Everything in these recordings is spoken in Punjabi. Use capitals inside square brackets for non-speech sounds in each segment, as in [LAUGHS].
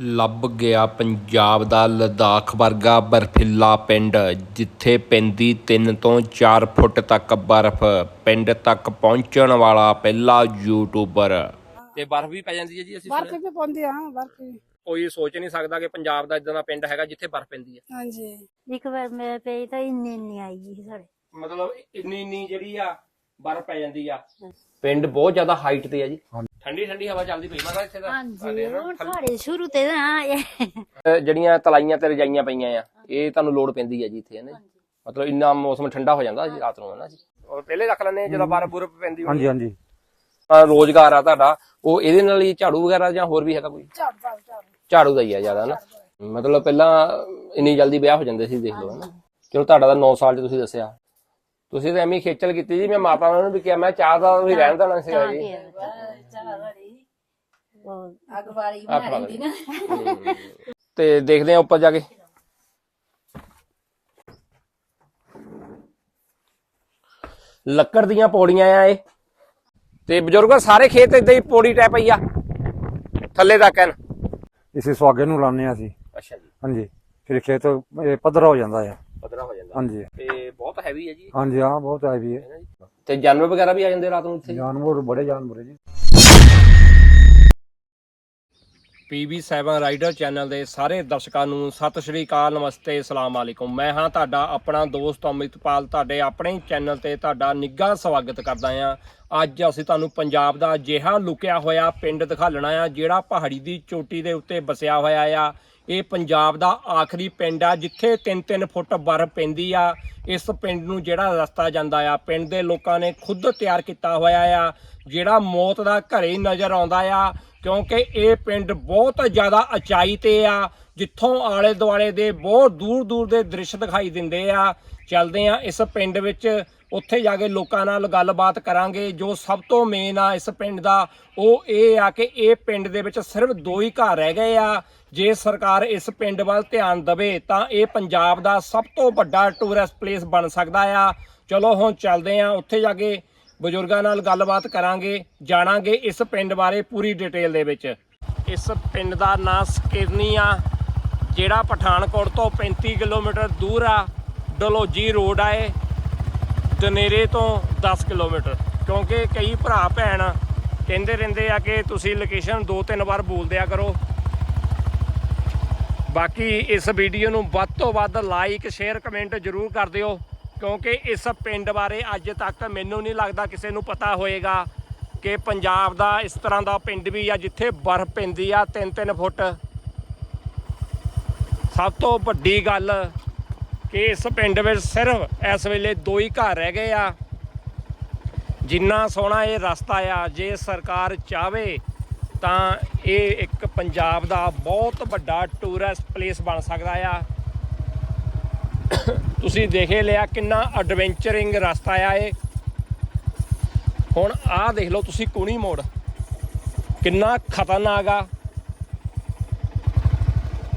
ਲੱਭ ਗਿਆ ਪੰਜਾਬ ਦਾ ਲਦਾਖ ਵਰਗਾ ਬਰਫੀਲਾ ਪਿੰਡ ਜਿੱਥੇ ਪੈਂਦੀ 3 ਤੋਂ 4 ਫੁੱਟ ਤੱਕ ਬਰਫ਼। ਪਿੰਡ ਤੱਕ ਪਹੁੰਚਣ ਵਾਲਾ ਪਹਿਲਾ ਯੂਟਿਊਬਰ ਤੇ ਬਰਫ਼ ਵੀ ਪੈ ਜਾਂਦੀ ਹੈ ਜੀ ਅਸੀਂ ਬਰਫ ਵੀ ਪਾਉਂਦੇ ਹਾਂ ਬਰਫ ਵੀ। ਕੋਈ ਸੋਚ ਨਹੀਂ ਸਕਦਾ ਕਿ ਪੰਜਾਬ ਦਾ ਇਦਾਂ ਦਾ ਪਿੰਡ ਹੈਗਾ ਜਿੱਥੇ ਬਰਫ਼ ਪੈਂਦੀ ਹੈ। ਹਾਂਜੀ। ਇੱਕ ਵਾਰ ਮੇਰੇ ਪਈ ਤਾਂ ਇੰਨੀ ਇੰਨੀ ਆਈ ਜੀ ਸਾਡੇ। ਮਤਲਬ ਇੰਨੀ ਇੰਨੀ ਜਿਹੜੀ ਆ ਬਰਫ਼ ਪੈ ਜਾਂਦੀ ਆ। ਪਿੰਡ ਬਹੁਤ ਜ਼ਿਆਦਾ ਹਾਈਟ ਤੇ ਆ ਜੀ। ਠੰਡੀ ਠੰਡੀ ਹਵਾ ਚੱਲਦੀ ਪਈ ਮੈਂ ਕਿਹਾ ਇੱਥੇ ਤਾਂ। ਹਾਂਜੀ ਸਾਡੇ ਨਾ ਹੁਣ ਸਾਡੇ ਸ਼ੁਰੂ ਤੇ ਨਾ ਜਿਹੜੀਆਂ ਤਲਾਈਆਂ ਤੇ ਰਜਾਈਆਂ ਪਈਆਂ ਆ ਇਹ ਤੁਹਾਨੂੰ ਲੋੜ ਪੈਂਦੀ ਹੈ ਜੀ ਇੱਥੇ ਹੈ ਨਾ ਜੀ? ਮਤਲਬ ਇੰਨਾ ਮੌਸਮ ਠੰਡਾ ਹੋ ਜਾਂਦਾ ਜੀ ਰਾਤ ਨੂੰ ਹੈ ਨਾ ਜੀ? ਔਰ ਪਹਿਲੇ ਰੱਖ ਆ ਜਦੋਂ ਬਰਫ਼ ਬੁਰਫ ਪੈਂਦੀ ਹਾਂਜੀ ਹਾਂਜੀ। ਤਾਂ ਰੋਜ਼ਗਾਰ ਆ ਤੁਹਾਡਾ ਉਹ ਇਹਦੇ ਨਾਲ ਹੀ ਝਾੜੂ ਵਗੈਰਾ ਜਾਂ ਹੋਰ ਵੀ ਹੈਗਾ ਕੋਈ? ਝਾੜੂ ਦਾ ਹੀ ਆ ਜ਼ਿਆਦਾ ਨਾ। ਮਤਲਬ ਪਹਿਲਾਂ ਇੰਨੀ ਜਲਦੀ ਵਿਆਹ ਹੋ ਜਾਂਦੇ ਸੀ ਦੇਖ ਲਓ ਹਨਾ ਚਲੋ ਤੁਹਾਡਾ ਤਾਂ 9 ਸਾਲ ਚ ਤੁਸੀਂ ਦੱਸਿਆ। ਤੁਸੀਂ ਤਾਂ ਐਵੇਂ ਖੇਚਲ ਕੀਤੀ ਜੀ ਮੈਂ ਮਾਤਾ ਉਹਨਾਂ ਨੂੰ ਵੀ ਕਿਹਾ ਮੈਂ ਚਾਹ ਦਾ ਵੀ ਰਹਿਣ ਦੇਣਾ ਸੀਗਾ ਜੀ ਉਹ ਅਗਵਾਰੀ ਅੱਖ ਬਣਾ ਲੈਂਦੀ ਨਾ। ਹਮ। ਤੇ ਦੇਖਦੇ ਆ ਉੱਪਰ ਜਾ ਕੇ। ਲੱਕੜ ਦੀਆਂ ਪੌੜੀਆਂ ਆ ਇਹ। ਤੇ ਬਜ਼ੁਰਗੋ ਸਾਰੇ ਖੇਤ ਇਦਾਂ ਹੀ ਪੌੜੀ ਟੈਪ ਪਈ ਆ। ਥੱਲੇ ਤੱਕ ਹਨ ਇਸੇ ਸੁਹਾਗੇ ਨੂੰ ਲਾਉਂਦੇ ਹਾਂ ਅਸੀਂ। ਅੱਛਾ ਜੀ। ਹਾਂਜੀ। ਫਿਰ ਖੇਤ ਇਹ ਪੱਧਰਾ ਹੋ ਜਾਂਦਾ ਹੈ ਪਤਲਾ ਹੋ ਜਾਂਦਾ। ਹਾਂਜੀ। ਤੇ ਬਹੁਤ ਹੈਵੀ ਹੈ ਜੀ। ਹਾਂਜੀ ਹਾਂ ਬਹੁਤ ਆਈ ਵੀ ਹੈ ਤੇ ਜਾਨਵਰ ਵਗੈਰਾ ਵੀ ਆ ਜਾਂਦੇ ਰਾਤ ਨੂੰ ਇੱਥੇ? ਜਾਨਵਰ ਬੜੇ ਜਾਨਵਰ ਹੈ ਜੀ। PB7 ਰਾਈਡਰ ਚੈਨਲ ਦੇ ਸਾਰੇ ਦਰਸ਼ਕਾਂ ਨੂੰ ਸਤਿ ਸ਼੍ਰੀ ਅਕਾਲ ਨਮਸਤੇ ਅਸਲਾਮ ਵਾਲੇਕੁਮ ਮੈਂ ਹਾਂ ਤੁਹਾਡਾ ਆਪਣਾ ਦੋਸਤ ਅਮਿਤਪਾਲ ਤੁਹਾਡੇ ਆਪਣੇ ਚੈਨਲ ਤੇ ਤੁਹਾਡਾ ਨਿੱਘਾ ਸਵਾਗਤ ਕਰਦਾ ਹਾਂ। ਅੱਜ ਅਸੀਂ ਤੁਹਾਨੂੰ ਪੰਜਾਬ ਦਾ ਅਜਿਹਾ ਲੁਕਿਆ ਹੋਇਆ ਪਿੰਡ ਦਿਖਾਲਣਾ ਆ ਜਿਹੜਾ ਪਹਾੜੀ ਦੀ ਚੋਟੀ ਦੇ ਉੱਤੇ ਵਸਿਆ ਹੋਇਆ ਆ। ਇਹ ਪੰਜਾਬ ਦਾ ਆਖਰੀ ਪਿੰਡ ਆ, ਜਿੱਥੇ 3-3 ਫੁੱਟ ਬਰਫ਼ ਪੈਂਦੀ ਆ। ਇਸ ਪਿੰਡ ਨੂੰ ਜਿਹੜਾ ਰਸਤਾ ਜਾਂਦਾ ਆ, ਪਿੰਡ ਦੇ ਲੋਕਾਂ ਨੇ ਖੁਦ ਤਿਆਰ ਕੀਤਾ ਹੋਇਆ ਆ, ਜਿਹੜਾ ਮੌਤ ਦਾ ਘਰੇ ਹੀ ਨਜ਼ਰ ਆਉਂਦਾ ਆ, ਕਿਉਂਕਿ ਇਹ ਪਿੰਡ ਬਹੁਤ ਜ਼ਿਆਦਾ ਉਚਾਈ ਤੇ ਆ, ਜਿੱਥੋਂ ਆਲੇ ਦੁਆਲੇ ਦੇ ਬਹੁਤ ਦੂਰ ਦੂਰ ਦੇ ਦ੍ਰਿਸ਼ ਦਿਖਾਈ ਦਿੰਦੇ ਆ। ਚੱਲਦੇ ਆ ਇਸ ਪਿੰਡ ਵਿੱਚ ਉੱਥੇ ਜਾ ਕੇ ਲੋਕਾਂ ਨਾਲ ਗੱਲਬਾਤ ਕਰਾਂਗੇ। ਜੋ ਸਭ ਤੋਂ ਮੇਨ ਆ ਇਸ ਪਿੰਡ ਦਾ, ਉਹ ਇਹ ਆ ਕਿ ਇਹ ਪਿੰਡ ਦੇ ਵਿੱਚ ਸਿਰਫ ਦੋ ਹੀ ਘਰ ਰਹਿ ਗਏ ਆ। ਜੇ ਸਰਕਾਰ ਇਸ ਪਿੰਡ ਵੱਲ ਧਿਆਨ ਦੇਵੇ, ਤਾਂ ਇਹ ਪੰਜਾਬ ਦਾ ਸਭ ਤੋਂ ਵੱਡਾ ਟੂਰਿਸਟ ਪਲੇਸ ਬਣ ਸਕਦਾ ਆ। ਚਲੋ ਹੁਣ ਚੱਲਦੇ ਆ, ਉੱਥੇ ਜਾ ਕੇ ਬਜ਼ੁਰਗਾਂ ਨਾਲ ਗੱਲਬਾਤ ਕਰਾਂਗੇ, ਜਾਣਾਂਗੇ ਇਸ ਪਿੰਡ ਬਾਰੇ ਪੂਰੀ ਡਿਟੇਲ ਦੇ ਵਿੱਚ। ਇਸ ਪਿੰਡ ਦਾ ਨਾਂ ਸਕਿਰਨੀ ਆ, ਜਿਹੜਾ ਪਠਾਨਕੋਟ ਤੋਂ 35 ਕਿਲੋਮੀਟਰ ਦੂਰ ਆ ਡਲੋਜੀ ਰੋਡ ਆਏ ਦਨੇਰੇ ਤੋਂ 10 ਕਿਲੋਮੀਟਰ, ਕਿਉਂਕਿ ਕਈ ਭਰਾ ਭੈਣ ਕਹਿੰਦੇ ਰਹਿੰਦੇ ਆ ਕਿ ਤੁਸੀਂ ਲੋਕੇਸ਼ਨ ਦੋ ਤਿੰਨ ਵਾਰ ਬੋਲ ਦਿਆ ਕਰੋ। ਬਾਕੀ ਇਸ ਵੀਡੀਓ ਨੂੰ ਵੱਧ ਤੋਂ ਵੱਧ ਲਾਈਕ ਸ਼ੇਅਰ ਕਮੈਂਟ ਜ਼ਰੂਰ ਕਰ ਦਿਓ, ਕਿਉਂਕਿ ਇਸ ਪਿੰਡ ਬਾਰੇ ਅੱਜ ਤੱਕ ਮੈਨੂੰ ਨਹੀਂ ਲੱਗਦਾ ਕਿਸੇ ਨੂੰ ਪਤਾ ਹੋਏਗਾ ਕਿ ਪੰਜਾਬ ਦਾ ਇਸ ਤਰ੍ਹਾਂ ਦਾ ਪਿੰਡ ਵੀ ਆ ਜਿੱਥੇ ਬਰਫ਼ ਪੈਂਦੀ ਆ 3-3 ਫੁੱਟ। ਸਭ ਤੋਂ ਵੱਡੀ ਗੱਲ ਕਿ ਇਸ ਪਿੰਡ ਵਿੱਚ ਸਿਰਫ ਇਸ ਵੇਲੇ ਦੋ ਹੀ ਘਰ ਰਹਿ ਗਏ ਆ। ਜਿੰਨਾ ਸੋਹਣਾ ਇਹ ਰਸਤਾ ਆ, ਜੇ ਸਰਕਾਰ ਚਾਵੇ ਤਾਂ ਇਹ ਇੱਕ ਪੰਜਾਬ ਦਾ ਬਹੁਤ ਵੱਡਾ ਟੂਰਿਸਟ ਪਲੇਸ ਬਣ ਸਕਦਾ ਆ। ਤੁਸੀਂ ਦੇਖੇ ਲਿਆ ਕਿੰਨਾ ਐਡਵੈਂਚਰਿੰਗ ਰਸਤਾ ਆ ਇਹ। ਹੁਣ ਆਹ ਦੇਖ ਲਓ ਤੁਸੀਂ ਕੁਣੀ ਮੋੜ। ਕਿੰਨਾ ਖਤਰਨਾਕ ਆ।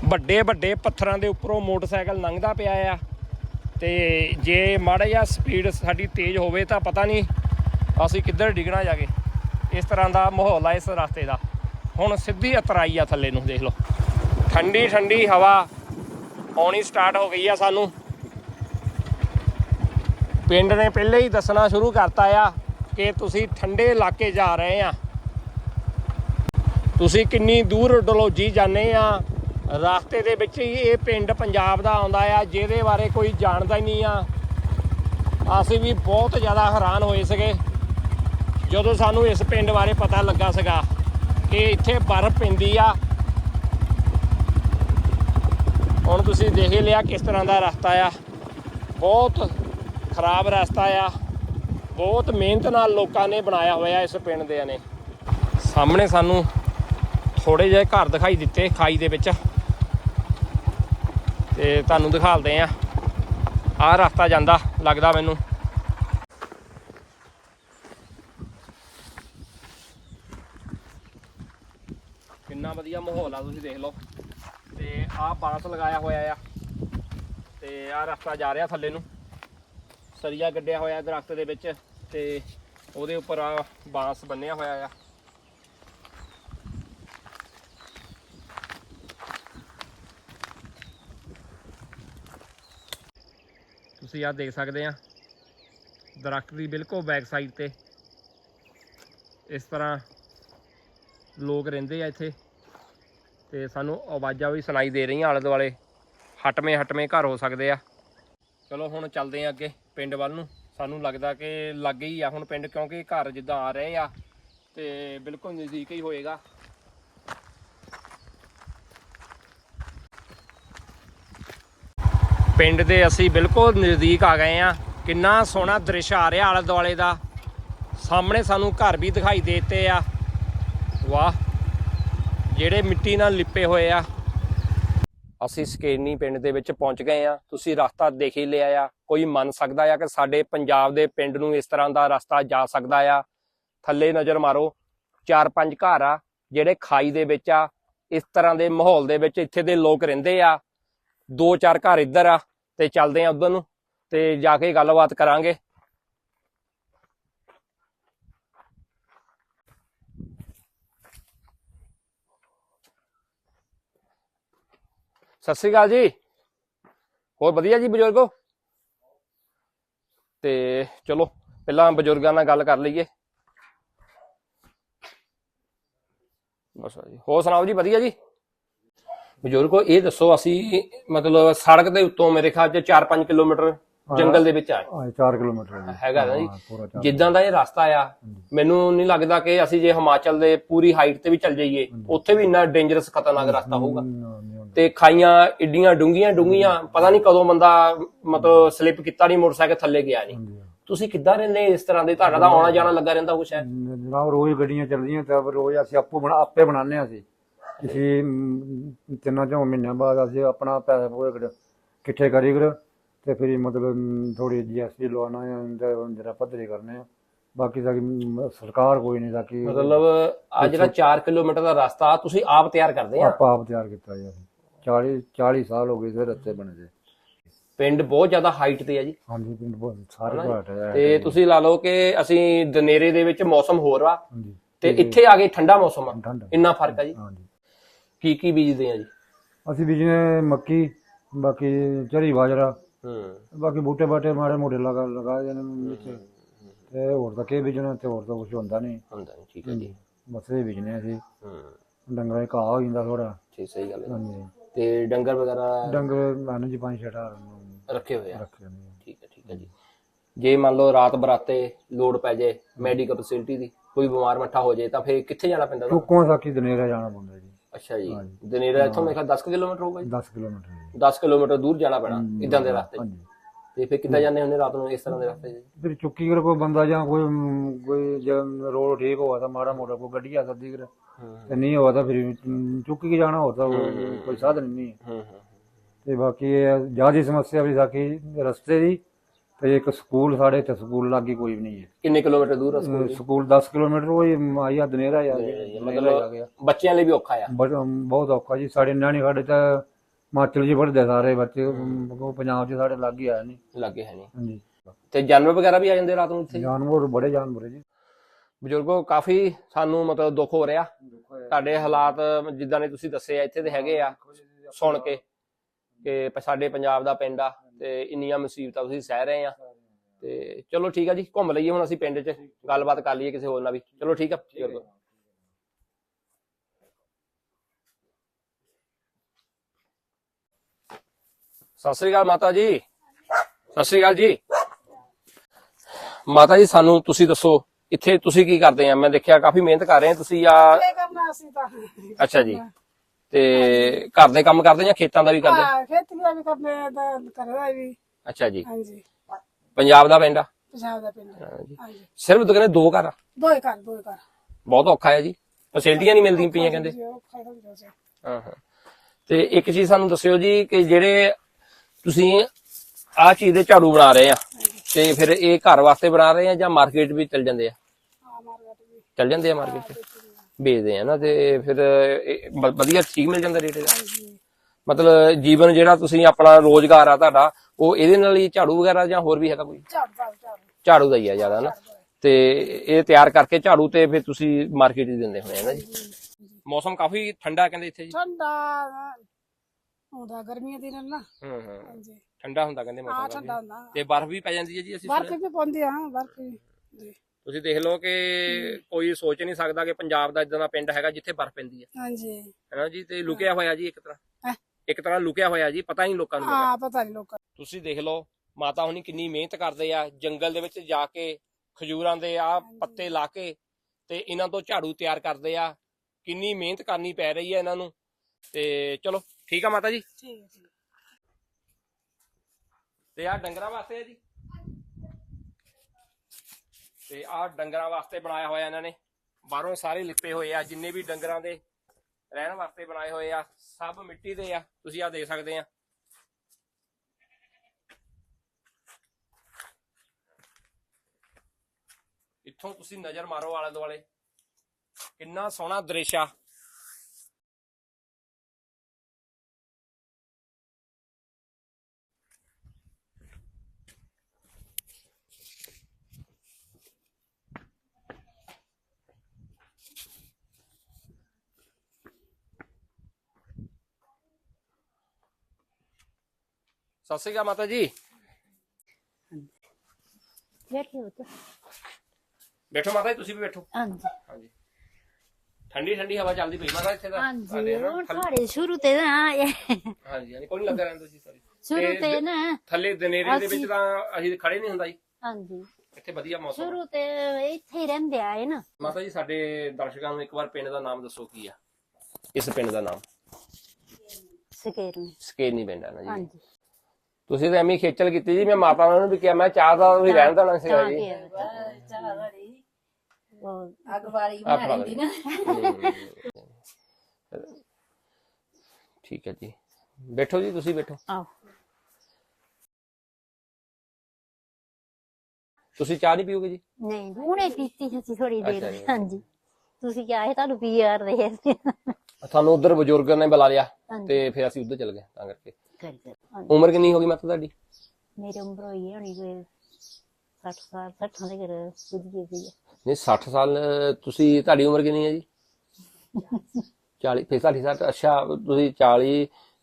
ਵੱਡੇ ਵੱਡੇ ਪੱਥਰਾਂ ਦੇ ਉੱਪਰੋਂ ਮੋਟਰਸਾਈਕਲ ਲੰਘਦਾ ਪਿਆ ਆ। ਤੇ ਜੇ ਮਾੜਾ ਜਿਹਾ ਸਪੀਡ ਸਾਡੀ ਤੇਜ਼ ਹੋਵੇ ਤਾਂ ਪਤਾ ਨਹੀਂ ਅਸੀਂ ਕਿੱਧਰ ਡਿੱਗਣਾ ਜਾ ਕੇ ਇਸ ਤਰ੍ਹਾਂ ਦਾ ਮਾਹੌਲ ਆ ਇਸ ਰਸਤੇ ਦਾ। ਹੁਣ ਸਿੱਧੀ ਉਤਰਾਈ ਆ ਥੱਲੇ ਨੂੰ, ਦੇਖ ਲਓ। ਠੰਡੀ ਠੰਡੀ ਹਵਾ ਆਉਣੀ ਸਟਾਰਟ ਹੋ ਗਈ ਆ ਸਾਨੂੰ। ਪਿੰਡ ਨੇ ਪਹਿਲੇ ਹੀ ਦੱਸਣਾ ਸ਼ੁਰੂ ਕਰਤਾ ਆ ਕਿ ਤੁਸੀਂ ਠੰਡੇ ਇਲਾਕੇ ਜਾ ਰਹੇ ਆ। ਤੁਸੀਂ ਕਿੰਨੀ ਦੂਰ ਡਲੋਜੀ ਜਾਂਦੇ ਆ ਰਸਤੇ ਦੇ ਵਿੱਚ ਹੀ ਇਹ ਪਿੰਡ ਪੰਜਾਬ ਦਾ ਆਉਂਦਾ ਆ, ਜਿਹਦੇ ਬਾਰੇ ਕੋਈ ਜਾਣਦਾ ਹੀ ਨਹੀਂ ਆ। ਅਸੀਂ ਵੀ ਬਹੁਤ ਜ਼ਿਆਦਾ ਹੈਰਾਨ ਹੋਏ ਸੀਗੇ, ਜਦੋਂ ਸਾਨੂੰ ਇਸ ਪਿੰਡ ਬਾਰੇ ਪਤਾ ਲੱਗਾ ਸੀਗਾ ਕਿ ਇੱਥੇ ਬਰਫ਼ ਪੈਂਦੀ ਆ। ਹੁਣ ਤੁਸੀਂ ਦੇਖ ਲਿਆ ਕਿਸ ਤਰ੍ਹਾਂ ਦਾ ਰਸਤਾ ਆ। ਬਹੁਤ ਖਰਾਬ ਰਸਤਾ ਆ। ਬਹੁਤ ਮਿਹਨਤ ਨਾਲ ਲੋਕਾਂ ਨੇ ਬਣਾਇਆ ਹੋਇਆ ਇਸ ਪਿੰਡ ਦੇ ਨੇ। ਸਾਹਮਣੇ ਸਾਨੂੰ ਥੋੜੇ ਜਿਹੇ ਘਰ ਦਿਖਾਈ ਦਿੱਤੇ ਖਾਈ ਦੇ ਵਿੱਚ। ਤੇ ਤੁਹਾਨੂੰ ਦਿਖਾਲਦੇ ਆ। ਆਹ ਰਸਤਾ ਜਾਂਦਾ, ਲੱਗਦਾ ਮੈਨੂੰ। ਕਿੰਨਾ ਵਧੀਆ ਮਾਹੌਲ ਆ, ਤੁਸੀਂ ਦੇਖ ਲਓ। ਤੇ ਆਹ ਬਾਂਸ ਲਗਾਇਆ ਹੋਇਆ ਆ। ਤੇ ਆਹ ਰਸਤਾ ਜਾ ਰਿਹਾ ਥੱਲੇ ਨੂੰ। ਸਰੀਆ ਗੱਡਿਆ ਹੋਇਆ ਦਰਖਤ ਦੇ ਵਿੱਚ ਤੇ ਉਹਦੇ ਉੱਪਰ ਆ ਬਾਂਸ ਬੰਨਿਆ ਹੋਇਆ ਆ। ਤੁਸੀਂ ਆ ਦੇਖ ਸਕਦੇ ਆ। ਦਰਖਤ ਦੀ ਬਿਲਕੁਲ ਬੈਕ ਸਾਈਡ ਤੇ। ਇਸ ਤਰ੍ਹਾਂ ਲੋਕ ਰਹਿੰਦੇ ਆ ਇੱਥੇ। ਤੇ ਸਾਨੂੰ ਆਵਾਜ਼ਾਂ ਵੀ ਸੁਣਾਈ ਦੇ ਰਹੀਆਂ ਆਲੇ ਦੁਆਲੇ। ਹਟਵੇਂ ਹਟਵੇਂ ਘਰ ਹੋ ਸਕਦੇ ਆ। ਚਲੋ ਹੁਣ ਚੱਲਦੇ ਆ ਅੱਗੇ ਪਿੰਡ ਵੱਲ ਨੂੰ। ਸਾਨੂੰ ਲੱਗਦਾ ਕਿ ਲਾਗੇ ਹੀ ਆ ਹੁਣ ਪਿੰਡ ਕਿਉਂਕਿ ਘਰ ਜਿੱਦਾਂ ਆ ਰਹੇ ਆ। ਤੇ ਬਿਲਕੁਲ ਨਜ਼ਦੀਕ ਹੀ ਹੋਏਗਾ। ਪਿੰਡ ਦੇ ਅਸੀਂ ਬਿਲਕੁਲ ਨਜ਼ਦੀਕ ਆ ਗਏ ਆ ਕਿੰਨਾ ਸੋਹਣਾ ਦ੍ਰਿਸ਼ ਆ ਰਿਹਾ ਆਲੇ ਦੁਆਲੇ ਦਾ। ਸਾਹਮਣੇ ਸਾਨੂੰ ਘਰ ਵੀ ਦਿਖਾਈ ਦੇ ਦਿੱਤੇ ਆ। ਵਾਹ, ਜਿਹੜੇ ਮਿੱਟੀ ਨਾਲ ਲਿਪੇ ਹੋਏ ਆ। ਅਸੀਂ ਸਕੇਨੀ ਪਿੰਡ ਦੇ ਵਿੱਚ ਪਹੁੰਚ ਗਏ ਆ ਤੁਸੀਂ ਰਸਤਾ ਦੇਖ ਹੀ ਲਿਆ ਆ। ਕੋਈ ਮੰਨ ਸਕਦਾ ਆ ਕਿ ਸਾਡੇ ਪੰਜਾਬ ਦੇ ਪਿੰਡ ਨੂੰ ਇਸ ਤਰ੍ਹਾਂ ਦਾ ਰਸਤਾ ਜਾ ਸਕਦਾ ਆ। ਥੱਲੇ ਨਜ਼ਰ ਮਾਰੋ ਚਾਰ ਪੰਜ ਘਰ ਆ ਜਿਹੜੇ ਖਾਈ ਦੇ ਵਿੱਚ ਆ। ਇਸ ਤਰ੍ਹਾਂ ਦੇ ਮਾਹੌਲ ਦੇ ਵਿੱਚ ਇੱਥੇ ਦੇ ਲੋਕ ਰਹਿੰਦੇ ਆ। ਦੋ ਚਾਰ ਘਰ ਇੱਧਰ ਆ ਤੇ ਚੱਲਦੇ ਆ ਉਧਰ ਨੂੰ ਤੇ ਜਾ ਕੇ ਗੱਲਬਾਤ ਕਰਾਂਗੇ। ਸਤਿ ਸ੍ਰੀ ਅਕਾਲ ਜੀ। ਹੋਰ ਵਧੀਆ ਜੀ ਬਜ਼ੁਰਗੋ? ਤੇ ਚਲੋ, ਪਹਿਲਾਂ ਬਜ਼ੁਰਗਾਂ ਨਾਲ ਗੱਲ ਕਰ ਲਈਏ। ਬਸ ਜੀ, ਹੋਰ ਸੁਣਾਓ ਜੀ, ਵਧੀਆ ਜੀ? ਬਜ਼ੁਰਗੋ ਇਹ ਦੱਸੋ ਅਸੀਂ ਮਤਲਬ ਸੜਕ ਦੇ ਉੱਤੋਂ ਮੇਰੇ ਖਿਆਲ ਚ 4-5 ਕਿਲੋਮੀਟਰ ਜੰਗਲ ਦੇ ਵਿੱਚ ਆ ਹਾਂ 4 ਕਿਲੋਮੀਟਰ। ਹੈਗਾ ਨਾ ਜੀ। ਜਿੱਦਾਂ ਦਾ ਇਹ ਰਸਤਾ ਆ ਮੈਨੂੰ ਨਹੀਂ ਲੱਗਦਾ ਕਿ ਅਸੀਂ ਜੇ ਹਿਮਾਚਲ ਦੇ ਪੂਰੀ ਹਾਈਟ ਤੇ ਵੀ ਚੱਲ ਜਾਈਏ ਉੱਥੇ ਵੀ ਇੰਨਾ ਡੇਂਜਰਸ ਖਤਰਨਾਕ ਰਸਤਾ ਹੋਊਗਾ। ਤੇ ਖਾਈਆਂ ਏਡੀਆਂ ਡੂੰਗੀਆਂ ਡੂੰਗੀਆਂ ਪਤਾ ਨਹੀਂ ਕਦੋਂ ਬੰਦਾ ਮਤਲਬ ਸਲਿੱਪ ਕੀਤਾ ਨਹੀਂ ਮੋਟਰਸਾਈਕਲ ਥੱਲੇ ਗਿਆ ਨਹੀਂ। ਤੁਸੀਂ ਕਿੱਦਾਂ ਰਹਿੰਦੇ ਇਸ ਤਰ੍ਹਾਂ ਦੇ? ਤੁਹਾਡਾ ਤਾਂ ਆਉਣਾ ਜਾਣਾ ਲੱਗਾ ਰਹਿੰਦਾ ਕੁਛ ਹੈ? ਜਨਾਬ ਰੋਜ਼ ਗੱਡੀਆਂ ਚੱਲਦੀਆਂ ਤਾਂ ਰੋਜ਼ ਅਸੀਂ ਆਪੋ ਬਣਾ ਆਪੇ ਬਣਾਉਂਦੇ ਹਾਂ ਅਸੀਂ। ਅਸੀਂ ਤਿੰਨਾਂ ਚੋਂ ਮਹੀਨਿਆਂ ਬਾਅਦ ਅਸੀਂ ਆਪਣਾ ਪੈਸਾ ਪੂਰੇ ਇਕੱਠੇ ਕਰੀ ਕਰ ਤੇ ਫਿਰ ਮਤਲਬ ਥੋੜੀ ਜੀਐਸਟੀ ਲਵਾਉਣਾ ਹੈ ਜਰਾ ਪੱਧਰੀ ਕਰਨੇ ਆ। ਬਾਕੀ ਸਾਡੀ ਸਰਕਾਰ ਕੋਈ ਨਹੀਂ ਸਾਕੀ ਮਤਲਬ ਆ ਜਿਹੜਾ 4 ਕਿਲੋਮੀਟਰ ਦਾ ਰਸਤਾ ਤੁਸੀਂ ਆਪ ਤਿਆਰ ਕਰਦੇ ਆ? ਆਪਾਂ ਆਪ ਤਿਆਰ ਕੀਤਾ ਜੀ ਅਸੀਂ। 40 40 ਸਾਲ ਹੋ ਗਏ ਇਸ ਰਸਤੇ ਬਣੇ ਦੇ। ਪਿੰਡ ਬਹੁਤ ਜ਼ਿਆਦਾ ਹਾਈਟ ਤੇ ਆ ਜੀ। ਹਾਂਜੀ ਪਿੰਡ ਬਹੁਤ ਸਾਰੇ ਘਾਟ ਹੈ। ਤੇ ਤੁਸੀਂ ਲਾ ਲਓ ਕਿ ਅਸੀਂ ਦਨੇਰੇ ਦੇ ਵਿੱਚ ਮੌਸਮ ਹੋਰ ਆ। ਤੇ ਇੱਥੇ ਆ ਕੇ ਠੰਡਾ ਮੌਸਮ ਆ। ਇੰਨਾ ਫ਼ਰਕ ਆ ਜੀ। ਹਾਂਜੀ। ਕੀ ਕੀ ਬੀਜਦੇ ਆ ਜੀ? ਅਸੀਂ ਬੀਜਨੇ ਮੱਕੀ ਬਾਕੀ ਚਰੀ ਬਾਜਰਾ ਹੂੰ। ਬਾਕੀ ਬੂਟੇ ਬਾਟੇ ਮਾੜੇ ਮੋਟੇ ਲਗਾ ਲਗਾ ਜਾਂਦੇ ਨੇ ਵਿੱਚ। ਤੇ ਹੋਰ ਤਾਂ ਕੀ ਬੀਜਣਾ ਤੇ ਹੋਰ ਤਾਂ ਕੁਝ ਹੁੰਦਾ ਨਹੀਂ। ਹੁੰਦਾ ਨਹੀਂ ਠੀਕ ਹੈ ਜੀ। ਇਹ ਬੀਜਨੇ ਅਸੀਂ। ਹੂੰ। ਡੰਗਰਾਂ ਦੇ ਘਾਹ ਹੋ ਜਾਂਦਾ ਥੋੜਾ ਠੀਕ ਸਹੀ ਗੱਲ ਹੈ। ਹਾਂਜੀ। ਤੇ ਡੰਗਰ ਵਗੈਰਾ? ਡੰਗਰ ਮਾਨੂੰ ਜੀ ਪੰਜ ਛੇਟਾ ਰੱਖੇ ਹੋਏ ਆ? ਰੱਖੇ ਨੇ ਠੀਕ ਹੈ ਠੀਕ ਹੈ ਜੀ। ਜੇ ਮੰਨ ਲਓ ਰਾਤ ਬਰਾਤੇ ਲੋਡ ਪੈ ਜਾਏ ਮੈਡੀਕਲ ਫੈਸਿਲਿਟੀ ਦੀ ਕੋਈ ਬਿਮਾਰ ਮੱਠਾ ਹੋ ਜਾਏ ਤਾਂ ਫੇਰ ਕਿੱਥੇ ਜਾਣਾ ਪੈਂਦਾ? ਤੁਹਾਨੂੰ? ਚੁੱਕੋਂ ਸਾਕੀ ਦਨੇਰਾ ਜਾਣਾ ਪੈਂਦਾ ਜੀ। ਅੱਛਾ ਜੀ। ਦਨੇਰਾ ਇੱਥੋਂ ਮੇਰੇ ਖਿਆਲ 10 ਕਿਲੋਮੀਟਰ ਹੋਊਗਾ ਜੀ? 10 ਕਿਲੋਮੀਟਰ ਜੀ। 10 ਕਿਲੋਮੀਟਰ ਦੂਰ ਜਾਣਾ ਪੈਣਾ ਇਦਾਂ ਦੇ ਰਸਤੇ। ਹਾਂਜੀ। ਤੇ ਫੇਰ ਕਿੱਦਾਂ ਜਾਂਦੇ ਹੁੰਦੇ ਰਾਤ ਨੂੰ ਇਸ ਤਰ੍ਹਾਂ ਦੇ ਰਸਤੇ 'ਚ? ਫਿਰ ਚੁੱਕੀ ਕਰ ਕੋਈ ਬੰਦਾ ਜਾਂ ਕੋਈ ਕੋਈ ਜੇ ਰੋਡ ਠੀਕ ਹੋਆ ਤਾਂ ਮਾੜਾ ਮੋਟਾ ਕੋਈ ਗੱਡੀ ਆ ਸਕਦੀ ਕਰ ਤੇ ਨਹੀਂ ਹੋਆ ਤਾਂ ਫਿਰ ਚੁੱਕੀ ਕੇ ਜਾਣਾ ਹੋਤਾ ਕੋਈ ਸਾਧਨ ਨਹੀਂ ਹੂੰ। ਤੇ ਬਾਕੀ ਇਹ ਜ਼ਿਆਦਾ ਸਮੱਸਿਆ ਵੀ ਸਾਕੀ ਰਸਤੇ ਦੀ ਤੇ ਇੱਕ ਸਕੂਲ ਸਾਡੇ ਇੱਥੇ ਸਕੂਲ ਲਾਗੇ ਕੋਈ ਵੀ ਨਹੀਂ ਹੈ। ਕਿੰਨੇ ਕਿਲੋਮੀਟਰ ਦੂਰ ਆ ਸਕੂਲ ਸਕੂਲ 10 ਕਿਲੋਮੀਟਰ ਉਹ ਆਇਆ ਦਨੇਰਾ ਆ ਮਤਲਬ ਬੱਚਿਆਂ ਲਈ ਵੀ ਔਖਾ ਆ। ਬਹੁਤ ਔਖਾ ਜੀ। ਸਾਡੇ ਨਿਆਣੇ ਸਾਡੇ ਤਾਂ ਹਿਮਾਚਲ ਜੀ ਪੜ੍ਹਦੇ ਸਾਰੇ ਬੱਚੇ। ਉਹ ਪੰਜਾਬ 'ਚ ਸਾਡੇ ਲਾਗੇ ਆਏ ਨਹੀਂ ਲੱਗੇ ਹੈ ਨਹੀਂ। ਹਾਂਜੀ। ਤੇ ਜਾਨਵਰ ਵਗੈਰਾ ਵੀ ਆ ਜਾਂਦੇ ਰਾਤ ਨੂੰ ਇੱਥੇ? ਜਾਨਵਰ ਬੜੇ ਜਾਨਵਰ ਹੈ ਜੀ। ਬਜ਼ੁਰਗੋ ਕਾਫੀ ਸਾਨੂੰ ਮਤਲਬ ਦੁੱਖ ਹੋ ਰਿਹਾ। ਤੁਹਾਡੇ ਹਾਲਾਤ ਜਿੱਦਾਂ ਨੇ ਤੁਸੀਂ ਦੱਸੇ ਆ ਇੱਥੇ ਦੇ ਹੈਗੇ ਆ। ਸੁਣ ਕੇ ਕਿ ਸਾਡੇ ਪੰਜਾਬ ਦਾ ਪਿੰਡ ਆ। ਤੇ ਇੰਨੀਆਂ ਮੁਸੀਬਤਾਂ ਤੁਸੀਂ ਸਹਿ ਰਹੇ ਆ। ਤੇ ਚਲੋ ਠੀਕ ਆ ਜੀ ਘੁੰਮ ਲਈਏ ਹੁਣ ਅਸੀਂ ਪਿੰਡ 'ਚ ਗੱਲਬਾਤ ਕਰ ਲਈਏ ਕਿਸੇ ਹੋਰ ਨਾਲ ਵੀ। ਚਲੋ ਠੀਕ ਆ ਬਜ਼ੁਰਗੋ ਸਤਿ ਸ੍ਰੀ ਅਕਾਲ ਮਾਤਾ ਜੀ। ਸਤਿ ਸ੍ਰੀ ਅਕਾਲ ਜੀ। ਮਾਤਾ ਜੀ ਸਾਨੂੰ ਤੁਸੀਂ ਦੱਸੋ ਇੱਥੇ ਤੁਸੀਂ ਕੀ ਕਰਦੇ ਆ? ਮੈਂ ਦੇਖਿਆ ਕਾਫੀ ਮਿਹਨਤ ਕਰ ਰਹੇ ਆ ਤੁਸੀਂ ਆ ਇਹ ਕਰਨਾ ਅਸੀਂ ਤਾਂ? ਅੱਛਾ ਜੀ। ਤੇ ਘਰ ਦੇ ਕੰਮ ਕਰਦੇ ਜਾਂ ਖੇਤਾਂ ਦਾ ਵੀ ਕਰਦੇ? ਹਾਂ ਖੇਤੀਆਂ ਵੀ ਕਰਨੇ ਦਾ ਕਰਦਾ ਵੀ ਅੱਛਾ ਜੀ। ਹਾਂਜੀ। ਪੰਜਾਬ ਦਾ ਪਿੰਡ ਆ? ਪੰਜਾਬ ਦਾ ਪਿੰਡ। ਹਾਂਜੀ। ਹਾਂਜੀ। ਸਿਰਫ ਤਾਂ ਕਹਿੰਦੇ ਦੋ ਘਰ ਆ? ਦੋ ਹੀ ਘਰ ਦੋ ਹੀ ਘਰ। ਬਹੁਤ ਔਖਾ ਹੈ ਜੀ। ਫੈਸਿਲਿਟੀਆਂ ਨਹੀਂ ਮਿਲਦੀਆਂ ਪਈਆਂ ਕਹਿੰਦੇ। ਜੀ, ਉਹ ਖਾਈ ਖਾਈ ਜਾਂਦੇ। ਹਾਂ ਹਾਂ। ਤੇ ਇੱਕ ਚੀਜ਼ ਸਾਨੂੰ ਦੱਸਿਓ ਜੀ ਕਿ ਜਿਹੜੇ ਤੁਸੀਂ ਆਹ ਚੀਜ਼ ਦੇ ਝਾੜੂ ਬਣਾ ਰਹੇ ਆ ਤੇ ਫਿਰ ਇਹ ਘਰ ਵਾਸਤੇ ਬਣਾ ਰਹੇ ਆ ਜਾਂ ਮਾਰਕੀਟ ਵੀ ਚੱਲ ਜਾਂਦੇ ਆ? ਹਾਂ ਵੀ। ਚੱਲ ਜਾਂਦੇ ਆ ਮਾਰਕੀਟ ਵੇਚਦੇ ਆ ਨਾ ਤੇ ਫਿਰ ਇਹ ਵ- ਵਧੀਆ ਠੀਕ ਮਿਲ ਜਾਂਦਾ ਰੇਟ ਦਾ ਮਤਲਬ ਜੀਵਨ ਜਿਹੜਾ ਤੁਸੀਂ ਆਪਣਾ ਰੋਜ਼ਗਾਰ ਆ ਤੁਹਾਡਾ ਉਹ ਇਹਦੇ ਨਾਲ ਹੀ ਝਾੜੂ ਵਗੈਰਾ ਜਾਂ ਹੋਰ ਵੀ ਹੈਗਾ ਕੋਈ? ਝਾੜ ਝਾੜ ਝਾੜ। ਝਾੜੂ ਦਾ ਹੀ ਆ ਜ਼ਿਆਦਾ ਨਾ। ਤੇ ਇਹ ਤਿਆਰ ਕਰਕੇ ਝਾੜੂ ਤੇ ਫਿਰ ਤੁਸੀਂ ਮਾਰਕੀਟ 'ਚ ਦਿੰਦੇ ਹੋਣੇ ਆ ਨਾ ਜੀ। ਮੌਸਮ ਕਾਫੀ ਠੰਡਾ ਕਹਿੰਦੇ ਇੱਥੇ ਜੀ। ਠੰਡਾ ਹੁੰਦਾ ਗਰਮੀਆਂ ਦੇ ਨਾਲ ਨਾ। ਹੂੰ ਹੂੰ। ਹਾਂਜੀ। ਠੰਡਾ ਹੁੰਦਾ ਕਹਿੰਦੇ ਆ ਮੌਸਮ ਠੰਡਾ ਹੁੰਦਾ। ਤੇ ਬਰਫ਼ ਵੀ ਪੈ ਜਾਂਦੀ ਹੈ ਜੀ ਅਸੀਂ ਬਰਫ਼। ਵੀ ਪਾਉਂਦੇ ਆ ਬਰਫ਼ ਵੀ। ਜੀ। ਤੁਸੀਂ ਦੇਖ ਲਓ ਕਿ ਕੋਈ ਸੋਚ ਨਹੀਂ ਸਕਦਾ ਕਿ ਪੰਜਾਬ ਦਾ ਇਦਾਂ ਦਾ ਪਿੰਡ ਹੈਗਾ ਜਿੱਥੇ ਬਰਫ਼ ਪੈਂਦੀ ਹੈ। ਹਾਂਜੀ। ਹੈਨਾ ਜੀ? ਤੇ ਲੁਕਿਆ ਹੋਇਆ ਜੀ ਇੱਕ ਤਰ੍ਹਾਂ। ਹੈਂ? ਇੱਕ ਤਰ੍ਹਾਂ ਲੁਕਿਆ ਹੋਇਆ ਜੀ ਪਤਾ ਨਹੀਂ ਲੋਕਾਂ ਨੂੰ। ਆ ਪਤਾ ਨਹੀਂ ਲੋਕਾਂ ਤੁਸੀਂ ਦੇਖ ਲਓ ਮਾਤਾ ਹੁਣੀ ਕਿੰਨੀ ਮਿਹਨਤ ਕਰਦੇ ਆ ਜੰਗਲ ਦੇ ਵਿੱਚ ਜਾ ਕੇ ਖਜੂਰਾਂ ਦੇ ਆ ਪੱਤੇ ਲਾ ਕੇ ਤੇ ਇਹਨਾਂ ਤੋਂ ਝਾੜੂ ਤਿਆਰ ਕਰਦੇ ਆ। ਕਿੰਨੀ ਮਿਹਨਤ ਕਰਨੀ ਪੈ ਰਹੀ ਹੈ ਇਹਨਾਂ ਨੂੰ। ਤੇ ਚਲੋ ਠੀਕ ਆ ਮਾਤਾ ਜੀ? ਠੀਕ ਹੈ ਜੀ। ਤੇ ਆ ਡੰਗਰਾਂ ਵਾਸਤੇ ਹੈ ਜੀ? ਤੇ ਆਹ ਡੰਗਰਾਂ ਵਾਸਤੇ ਬਣਾਇਆ ਹੋਇਆ ਇਹਨਾਂ ਨੇ। ਬਾਹਰੋਂ ਸਾਰੇ ਲਿਪੇ ਹੋਏ ਆ, ਜਿੰਨੇ ਵੀ ਡੰਗਰਾਂ ਦੇ ਰਹਿਣ ਵਾਸਤੇ ਬਣਾਏ ਹੋਏ ਆ, ਸਭ ਮਿੱਟੀ ਦੇ ਆ। ਤੁਸੀਂ ਆ ਦੇਖ ਸਕਦੇ ਆ। ਇੱਥੋਂ ਤੁਸੀਂ ਨਜ਼ਰ ਮਾਰੋ ਆਲੇ ਦੁਆਲੇ। ਕਿੰਨਾ ਸੋਹਣਾ ਦ੍ਰਿਸ਼ ਆ। ਸਤਿ ਸ਼੍ਰੀ ਅਕਾਲ ਮਾਤਾ ਜੀ। ਬੈਠੇ ਤੇ ਬੈਠੋ ਮਾਤਾ ਜੀ ਤੁਸੀਂ ਵੀ ਬੈਠੋ। ਹਾਂਜੀ। ਹਾਂਜੀ। ਠੰਡੀ ਠੰਡੀ ਹਵਾ ਚੱਲਦੀ ਪਈ ਮਾਤਾ ਇੱਥੇ ਦਾ ਹਾਂਜੀ ਥੱਲੇ- ਤੁਹਾਡੇ ਸ਼ੁਰੂ ਤੇ ਨਾ ਹਾਂਜੀ ਹਾਂਜੀ ਕੋਈ ਨੀ ਲੱਗਾ ਰਹਿੰਦਾ ਤੁਸੀਂ ਸਾਰੀ। ਸ਼ੁਰੂ ਤੇ ਨਾ ਥੱਲੇ ਦਨੇਰੇ ਦੇ ਵਿੱਚ ਤਾਂ ਅਸੀਂ ਖੜੇ ਨਹੀਂ ਹੁੰਦਾ ਜੀ। ਹਾਂਜੀ। ਇੱਥੇ ਵਧੀਆ ਮੌਸਮ। ਸ਼ੁਰੂ ਤੇ ਇੱਥੇ ਹੀ ਰਹਿੰਦੇ ਆਏ ਨਾ। ਮਾਤਾ ਜੀ ਸਾਡੇ ਦਰਸ਼ਕਾਂ ਨੂੰ ਇੱਕ ਵਾਰ ਪਿੰਡ ਦਾ ਨਾਮ ਦੱਸੋ ਕੀ ਆ? ਇਸ ਪਿੰਡ ਦਾ ਨਾਮ? ਸਕੇਰ ਨੇ ਸਕੇਨੀ ਪਿੰਡ ਆ ਨਾ ਜੀ। ਹਾਂਜੀ। ਤੁਸੀਂ ਤਾਂ ਐਵੇਂ ਖੇਚਲ ਕੀਤੀ ਜੀ ਮੈਂ ਮਾਤਾ ਨੂੰ ਵੀ ਕਿਹਾ ਮੈਂ ਚਾਹ ਦਾ ਵੀ ਰਹਿਣ ਦੇਣਾ ਤਾਂ ਜੀ ਉਹ ਬਣਾ ਲੈਂਦੀ। ਨਾ। ਠੀਕ ਹੈ ਜੀ। ਬੈਠੋ ਜੀ ਤੁਸੀਂ ਬੈਠੋ। ਆਓ। ਤੁਸੀਂ ਚਾਹ ਨਹੀਂ ਪੀਓਗੇ ਜੀ? ਨਹੀਂ ਹੁਣੇ ਪੀਤੀ ਸੀ ਅਸੀਂ ਥੋੜੀ ਅੱਛਾ ਦੇਰ ਜੀ। ਹਾਂਜੀ। ਤੁਸੀਂ ਕਿਹਾ ਹੈ ਤੁਹਾਨੂੰ ਪੀ ਆ ਰਹੇ ਸੀ। ਤੁਹਾਨੂੰ ਉਧਰ ਬਜ਼ੁਰਗਾਂ ਨੇ ਬੁਲਾ ਲਿਆ ਹਾਂਜੀ। ਤੇ ਫਿਰ ਅਸੀਂ ਉਧਰ ਚਲ ਗਏ ਤਾਂ ਕਰਕੇ। ਕਰ ਕਰ ਹਾਂਜੀ। ਉਮਰ ਕਿੰਨੀ ਹੋ ਗਈ ਮਾਤਾ ਤੁਹਾਡੀ? ਮੇਰੀ ਉਮਰ ਹੋਈ ਹੋਣੀ ਕੋਈ 60 ਸਾਲ 60 ਦੇ ਘਰ ਪੁੱਜ ਗਈ ਸੀ ਨਹੀਂ 60 ਸਾਲ ਅਹ, ਤੁਸੀਂ ਤੁਹਾਡੀ ਉਮਰ ਕਿੰਨੀ ਹੈ ਜੀ? 40 ਫਿਰ ਸਾਡੀ ਸਾਠ ਅੱਛਾ ਤੁਸੀਂ 40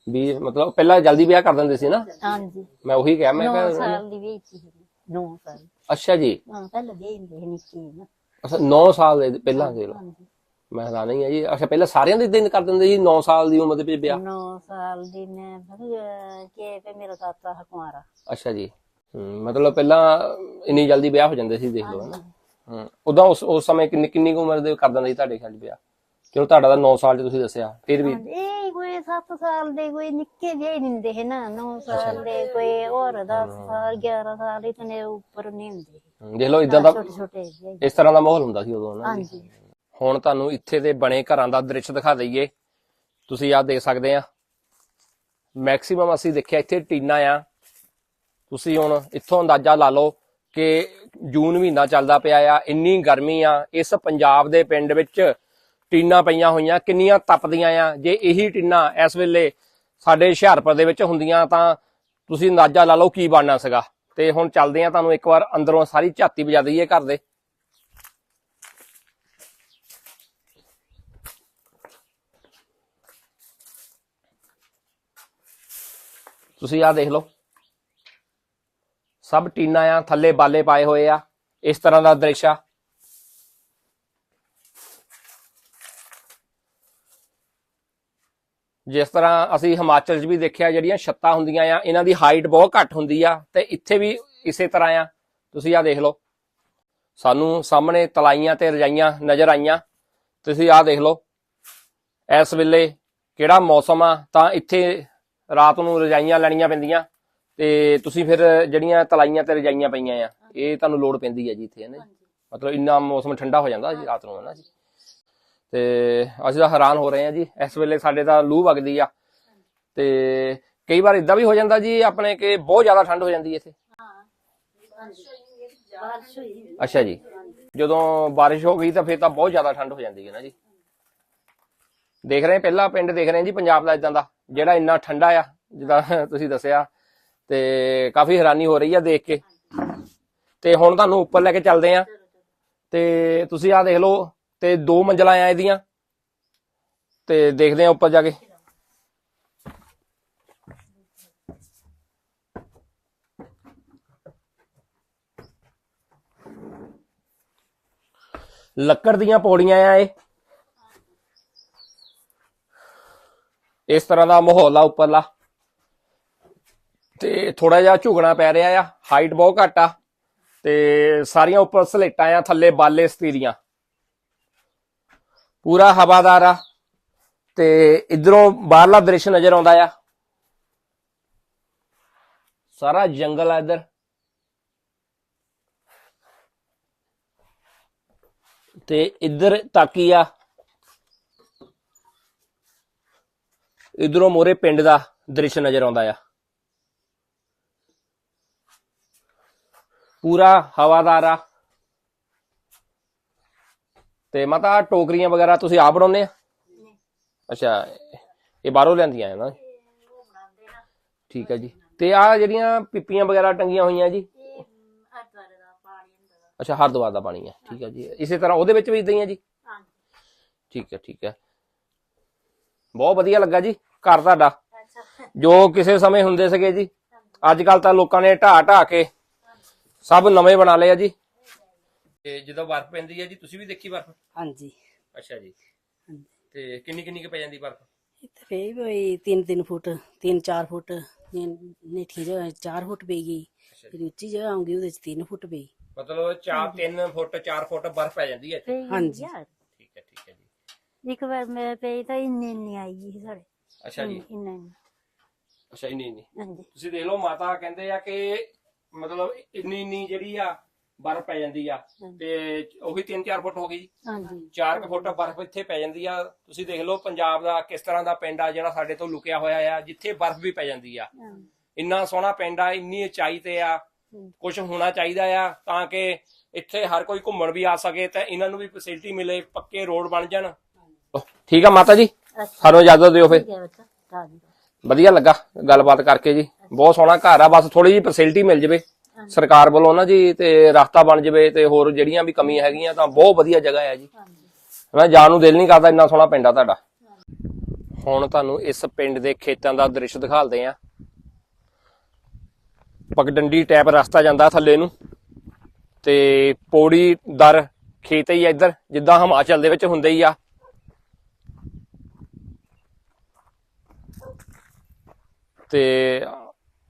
20 ਮਤਲਬ ਪਹਿਲਾਂ ਜਲਦੀ ਵਿਆਹ ਕਰ ਦਿੰਦੇ ਸੀ ਨਾ? ਹਾਂਜੀ। ਮੈਂ ਉਹੀ ਕਿਹਾ ਮੈਂ 9 ਕਿਹਾ ਸਾਲ ਦੀ ਵੇਚ ਸੀ 9 ਸਾਲ। ਅੱਛਾ ਜੀ। ਹਾਂ ਪਹਿਲਾਂ ਦੇ ਹੁੰਦੇ ਸੀ ਨਿੱਕੀ ਨਾ। ਅੱਛਾ 9 ਸਾਲ ਦੇ ਪਹਿਲਾਂ ਦੇ ਲੋ ਹਾਂਜੀ। ਮੈਂ ਹੈਰਾਨ ਹੀ ਆ ਜੀ ਅੱਛਾ ਪਹਿਲਾਂ ਸਾਰਿਆਂ ਦੇ ਦਿਨ ਕਰ ਦਿੰਦੇ ਜੀ 9 ਸਾਲ ਦੀ ਉਮਰ ਦੇ ਵਿੱਚ ਵਿਆਹ? 9 ਸਾਲ ਦੀ ਮੈਂ ਕਿ ਫੇ ਮੇਰਾ ਦਾਤਾ ਹਕਮਾਰਾ। ਅੱਛਾ ਜੀ। ਮਤਲਬ ਪਹਿਲਾਂ ਇੰਨੀ ਜਲਦੀ ਵਿਆਹ ਹੋ ਜਾਂਦੇ ਸੀ ਦੇਖ ਲਓ ਹਨਾ। ਉਦੋਂ ਉਸ ਉਸ ਸਮੇਂ ਕਿੰਨੀ ਕਿੰਨੀ ਉਮਰ ਦੇ ਕਰ ਦਿੰਦੇ ਸੀ ਤੁਹਾਡੇ ਖਿਆਲ ਵਿਆਹ? ਚਲੋ ਤੁਹਾਡਾ ਤਾਂ 9 ਸਾਲ 'ਚ ਤੁਸੀਂ ਦੱਸਿਆ ਫਿਰ ਵੀ ਇਹ ਕੋਈ 7 ਸਾਲ ਦੇ ਕੋਈ ਨਿੱਕੇ ਜਿਹੇ ਹੁੰਦੇ ਹੈ ਨਾ 9 ਸਾਲ ਦੇ ਕੋਈ ਹੋਰ 10 ਸਾਲ 11 ਸਾਲ ਇਤਨੇ ਉੱਪਰ ਨਹੀਂ ਹੁੰਦੇ। ਦੇਖ ਲਓ ਇਦਾਂ ਦਾ ਛੋਟੇ ਛੋਟੇ ਜਿਹੇ। ਇਸ ਤਰ੍ਹਾਂ ਦਾ ਮਾਹੌਲ ਹੁੰਦਾ ਸੀ ਉਦੋਂ ਨਾ। ਹਾਂਜੀ। ਹੁਣ ਤੁਹਾਨੂੰ ਇੱਥੇ ਦੇ ਬਣੇ ਘਰਾਂ ਦਾ ਦ੍ਰਿਸ਼ ਦਿਖਾ ਦਈਏ। ਤੁਸੀਂ ਆਹ ਦੇਖ ਸਕਦੇ ਆ। ਮੈਕਸਿਮਮ ਅਸੀਂ ਦੇਖਿਆ ਇੱਥੇ ਟੀਨਾ ਆ। ਤੁਸੀਂ ਹੁਣ ਇੱਥੋਂ ਅੰਦਾਜ਼ਾ ਲਾ ਲਓ ਕਿ ਜੂਨ ਮਹੀਨਾ ਚੱਲਦਾ ਪਿਆ ਆ, ਇੰਨੀ ਗਰਮੀ ਆ। ਇਸ ਪੰਜਾਬ ਦੇ ਪਿੰਡ ਵਿੱਚ ਟੀਨਾਂ ਪਈਆਂ ਹੋਈਆਂ, ਕਿੰਨੀਆਂ ਤਪਦੀਆਂ ਆ। ਜੇ ਇਹੀ ਟੀਨਾਂ ਇਸ ਵੇਲੇ ਸਾਡੇ ਹੁਸ਼ਿਆਰਪੁਰ ਦੇ ਵਿੱਚ ਹੁੰਦੀਆਂ ਤਾਂ ਤੁਸੀਂ ਅੰਦਾਜ਼ਾ ਲਾ ਲਓ ਕੀ ਬਣਨਾ ਸੀਗਾ। ਤੇ ਹੁਣ ਚੱਲਦੇ ਆ ਤੁਹਾਨੂੰ ਇੱਕ ਵਾਰ ਅੰਦਰੋਂ ਸਾਰੀ ਝਾਤੀ ਵਜਾ ਦਈਏ ਘਰ ਦੇ। ਤੁਸੀਂ ਆਹ ਦੇਖ ਲਓ। ਸਭ ਟੀਨਾ ਆ, ਥੱਲੇ ਬਾਲੇ ਪਾਏ ਹੋਏ ਆ, ਇਸ ਤਰ੍ਹਾਂ ਦਾ ਦ੍ਰਿਸ਼ ਆ। ਜਿਸ ਤਰ੍ਹਾਂ ਅਸੀਂ ਹਿਮਾਚਲ 'ਚ ਵੀ ਦੇਖਿਆ, ਜਿਹੜੀਆਂ ਛੱਤਾਂ ਹੁੰਦੀਆਂ ਆ, ਇਹਨਾਂ ਦੀ ਹਾਈਟ ਬਹੁਤ ਘੱਟ ਹੁੰਦੀ ਆ ਤੇ ਇੱਥੇ ਵੀ ਇਸੇ ਤਰ੍ਹਾਂ ਆ। ਤੁਸੀਂ ਆਹ ਦੇਖ ਲਓ। ਸਾਨੂੰ ਸਾਹਮਣੇ ਤਲਾਈਆਂ ਤੇ ਰਜਾਈਆਂ ਨਜ਼ਰ ਆਈਆਂ। ਤੁਸੀਂ ਆਹ ਦੇਖ ਲਓ। ਇਸ ਵੇਲੇ ਕਿਹੜਾ ਮੌਸਮ ਆ, ਤਾਂ ਇੱਥੇ ਰਾਤ ਨੂੰ ਰਜਾਈਆਂ ਲੈਣੀਆਂ ਪੈਂਦੀਆਂ ਤੇ ਤੁਸੀਂ ਫਿਰ ਜਿਹੜੀਆਂ ਤਲਾਈਆਂ ਤੇ ਰਜਾਈਆਂ ਪਈਆਂ ਆ ਇਹ ਤੁਹਾਨੂੰ ਲੋੜ ਪੈਂਦੀ ਹੈ ਜੀ ਇੱਥੇ ਹੈ ਨਾ ਜੀ। ਮਤਲਬ ਇੰਨਾ ਮੌਸਮ ਠੰਡਾ ਹੋ ਜਾਂਦਾ ਜੀ ਰਾਤ ਨੂੰ ਹੈ ਨਾ ਜੀ? ਤੇ ਅਸੀਂ ਤਾਂ ਹੈਰਾਨ ਹੋ ਰਹੇ ਹਾਂ ਜੀ ਇਸ ਵੇਲੇ ਸਾਡੇ ਤਾਂ ਲੂ ਵਗਦੀ ਆ। ਤੇ ਕਈ ਵਾਰ ਇਦਾਂ ਵੀ ਹੋ ਜਾਂਦਾ ਜੀ ਆਪਣੇ ਕਿ ਬਹੁਤ ਜ਼ਿਆਦਾ ਠੰਡ ਹੋ ਜਾਂਦੀ ਹੈ। ਇੱਥੇ ਅੱਛਾ ਜੀ। ਜਦੋਂ ਬਾਰਿਸ਼ ਹੋ ਗਈ ਤਾਂ ਫਿਰ ਤਾਂ ਬਹੁਤ ਜ਼ਿਆਦਾ ਠੰਡ ਹੋ ਜਾਂਦੀ ਹੈ ਨਾ ਜੀ। ਦੇਖ ਰਹੇ ਪਹਿਲਾ ਪਿੰਡ ਦੇਖ ਰਹੇ ਜੀ ਪੰਜਾਬ ਦਾ ਇਦਾਂ ਦਾ, ਜਿਹੜਾ ਇੰਨਾ ਠੰਡਾ ਆ, ਜਿੱਦਾਂ ਤੁਸੀਂ ਦੱਸਿਆ, ਤੇ ਕਾਫੀ ਹੈਰਾਨੀ ਹੋ ਰਹੀ ਆ ਦੇਖ ਕੇ। ਤੇ ਹੁਣ ਤੁਹਾਨੂੰ ਉੱਪਰ ਲੈ ਕੇ ਚੱਲਦੇ ਆ ਤੇ ਤੁਸੀਂ ਆ ਦੇਖ ਲਓ, ਤੇ ਦੋ ਮੰਜ਼ਲਾਂ ਆ ਇਹਦੀਆਂ। ਤੇ ਦੇਖਦੇ ਆ ਉੱਪਰ ਜਾ ਕੇ। ਲੱਕੜ ਦੀਆਂ ਪੌੜੀਆਂ ਆ ਇਹ। ਇਸ ਤਰ੍ਹਾਂ ਦਾ ਮਾਹੌਲ ਆ ਉੱਪਰਲਾ। ਤੇ ਥੋੜਾ ਜਿਹਾ ਝੁਕਣਾ ਪੈ ਰਿਹਾ ਆ ਹਾਈਟ ਬਹੁਤ ਘੱਟ ਆ। ਤੇ ਸਾਰੀਆਂ ਉੱਪਰ ਸਲੇਟਾਂ ਆ, ਥੱਲੇ ਬਾਲੇ ਸਤੀਰੀਆਂ। ਪੂਰਾ ਹਵਾਦਾਰ ਆ। ਤੇ ਇਧਰੋਂ ਬਾਹਰਲਾ ਦ੍ਰਿਸ਼ ਨਜ਼ਰ ਆਉਂਦਾ ਆ। ਸਾਰਾ ਜੰਗਲ ਆ ਇਧਰ। ਤੇ ਇਧਰ ਤਾਕੀ ਆ। ਇਧਰੋਂ ਮੋਰੇ ਪਿੰਡ ਦਾ ਦ੍ਰਿਸ਼ ਨਜ਼ਰ ਆਉਂਦਾ ਆ। ਪੂਰਾ ਹਵਾਦਾਰ ਆ। ਤੇ ਮਾਤਾ ਟੋਕਰੀਆਂ ਵਗੈਰਾ ਤੁਸੀਂ ਆਪ ਬਣਾਉਂਦੇ ਆ? ਅੱਛਾ ਇਹ ਬਾਹਰੋਂ ਲਿਆਂਦੀਆਂ ਹੈ ਨਾ? ਠੀਕ ਹੈ ਜੀ। ਤੇ ਆ ਜਿਹੜੀਆਂ ਪਿੱਪੀਆਂ ਵਗੈਰਾ ਟੰਗੀਆਂ ਹੋਈਆਂ ਜੀ? ਅੱਛਾ ਹਰਦੁਆਰ ਦਾ ਪਾਣੀ ਹੈ ਠੀਕ ਹੈ ਜੀ। ਇਸੇ ਤਰ੍ਹਾਂ ਉਹਦੇ ਵਿੱਚ ਵੀ ਇਦਾਂ ਹੀ ਹੈ ਜੀ? ਠੀਕ ਹੈ ਠੀਕ ਹੈ ਬਹੁਤ ਵਧੀਆ ਲੱਗਾ ਜੀ ਘਰ ਤੁਹਾਡਾ। ਜੋ ਕਿਸੇ ਸਮੇਂ ਹੁੰਦੇ ਸੀਗੇ ਜੀ ਅੱਜ ਕੱਲ ਤਾਂ ਲੋਕਾਂ ਨੇ ਢਾ ਢਾ ਕੇ ਸਭ ਨਵੇਂ ਬਣਾ ਲਏ ਆ ਜੀ। ਤੇ ਜਦੋਂ ਬਰਫ਼ ਪੈਂਦੀ ਹੈ ਜੀ ਤੁਸੀਂ ਵੀ ਦੇਖੀ ਬਰਫ਼? ਹਾਂਜੀ। ਅੱਛਾ ਜੀ। ਤੇ ਕਿੰਨੀ ਕਿੰਨੀ ਕੁ ਪੈ ਜਾਂਦੀ ਬਰਫ਼? ਇੱਥੇ ਫੇ ਵੀ 3-3 ਫੁੱਟ 3-4 ਫੁੱਟ ਨੇਠੀ ਜਗ੍ਹਾ 4 ਫੁੱਟ ਪਏਗੀ ਫਿਰ ਉੱਚੀ ਜਗ੍ਹਾ ਆਉਂਗੀ ਉਹਦੇ ਚ 3 ਫੁੱਟ ਪਈ। ਮਤਲਬ 4 3 ਫੁੱਟ 4 ਫੁੱਟ ਬਰਫ਼ ਪੈ ਜਾਂਦੀ ਹੈ ਇੱਥੇ ਹਾਂਜੀ। ਠੀਕ ਹੈ ਠੀਕ ਹੈ ਜੀ। ਇੱਕ ਵਾਰ ਮੇਰੇ ਪਈ ਤਾਂ ਇੰਨੀ ਇੰਨੀ ਆਈ ਸੀ ਸਾਡੇ ਅੱਛਾ ਜੀ। ਇੰਨਾ ਇੰਨਾ ਅੱਛਾ ਇੰਨੀ ਹਾਂਜੀ। ਤੁਸੀਂ ਦੇਖ ਲਓ ਮਾਤਾ ਕਹਿੰਦੇ ਆ ਕਿ ਮਤਲਬ ਇੰਨੀ ਇੰਨੀ ਜਿਹੜੀ ਆ ਬਰਫ਼ ਪੈ ਜਾਂਦੀ ਆ। ਤੇ ਉਹੀ 3-4 ਫੁੱਟ ਹੋ ਗਈ। ਜੀ ਹਾਂਜੀ 4 ਫੁੱਟ ਬਰਫ਼ ਇੱਥੇ ਪੈ ਜਾਂਦੀ ਆ। ਤੁਸੀਂ ਦੇਖ ਲਓ ਪੰਜਾਬ ਦਾ ਕਿਸ ਤਰ੍ਹਾਂ ਦਾ ਪਿੰਡ ਆ ਜਿਹੜਾ ਸਾਡੇ ਤੋਂ ਲੁਕਿਆ ਹੋਇਆ ਆ ਜਿੱਥੇ ਬਰਫ਼ ਵੀ ਪੈ ਜਾਂਦੀ ਆ। ਇੰਨਾ ਸੋਹਣਾ ਪਿੰਡ ਆ ਇੰਨੀ ਉਚਾਈ ਤੇ ਆ। ਕੁਝ ਹੋਣਾ ਚਾਹੀਦਾ ਆ ਤਾਂ ਕਿ ਇੱਥੇ ਹਰ ਕੋਈ ਘੁੰਮਣ ਵੀ ਆ ਸਕੇ ਤੇ ਇਹਨਾਂ ਨੂੰ ਵੀ ਫੈਸਿਲਿਟੀ ਮਿਲੇ ਪੱਕੇ ਰੋਡ ਬਣ ਜਾਣ। ਠੀਕ ਆ ਮਾਤਾ ਜੀ? ਸਾਨੂੰ ਇਜਾਜ਼ਤ ਦਿਓ ਹਾਂਜੀ ਵਧੀਆ ਲੱਗਾ ਗੱਲਬਾਤ ਕਰਕੇ ਜੀ। ਬਹੁਤ ਸੋਹਣਾ ਘਰ ਆ ਬਸ ਥੋੜੀ ਜਿਹੀ ਫੈਸਿਲਿਟੀ ਮਿਲ ਜਵੇ। ਸਰਕਾਰ ਵੱਲੋਂ ਨਾ ਜੀ ਤੇ ਰਸਤਾ ਬਣ ਜਵੇ ਤੇ ਹੋਰ ਜਿਹੜੀਆਂ ਵੀ ਕਮੀਆਂ ਹੈਗੀਆਂ ਤਾਂ ਬਹੁਤ ਵਧੀਆ ਜਗ੍ਹਾ ਹੈ ਜੀ। ਮੈਂ ਜਾਣ ਨੂੰ ਦਿਲ ਨਹੀਂ ਕਰਦਾ ਇੰਨਾ ਸੋਹਣਾ ਪਿੰਡ ਆ ਤੁਹਾਡਾ। ਹੁਣ ਤੁਹਾਨੂੰ ਇਸ ਪਿੰਡ ਦੇ ਖੇਤਾਂ ਦਾ ਦ੍ਰਿਸ਼ ਦਿਖਾਲਦੇ ਆ। ਪਗਡੰਡੀ ਟੈਪ ਰਸਤਾ ਜਾਂਦਾ ਥੱਲੇ ਨੂੰ ਤੇ ਪੌੜੀ ਦਰ ਖੇਤ ਹੀ ਇੱਧਰ ਜਿੱਦਾਂ ਹਿਮਾਚਲ ਦੇ ਵਿੱਚ ਹੁੰਦੇ ਹੀ ਆ। ਤੇ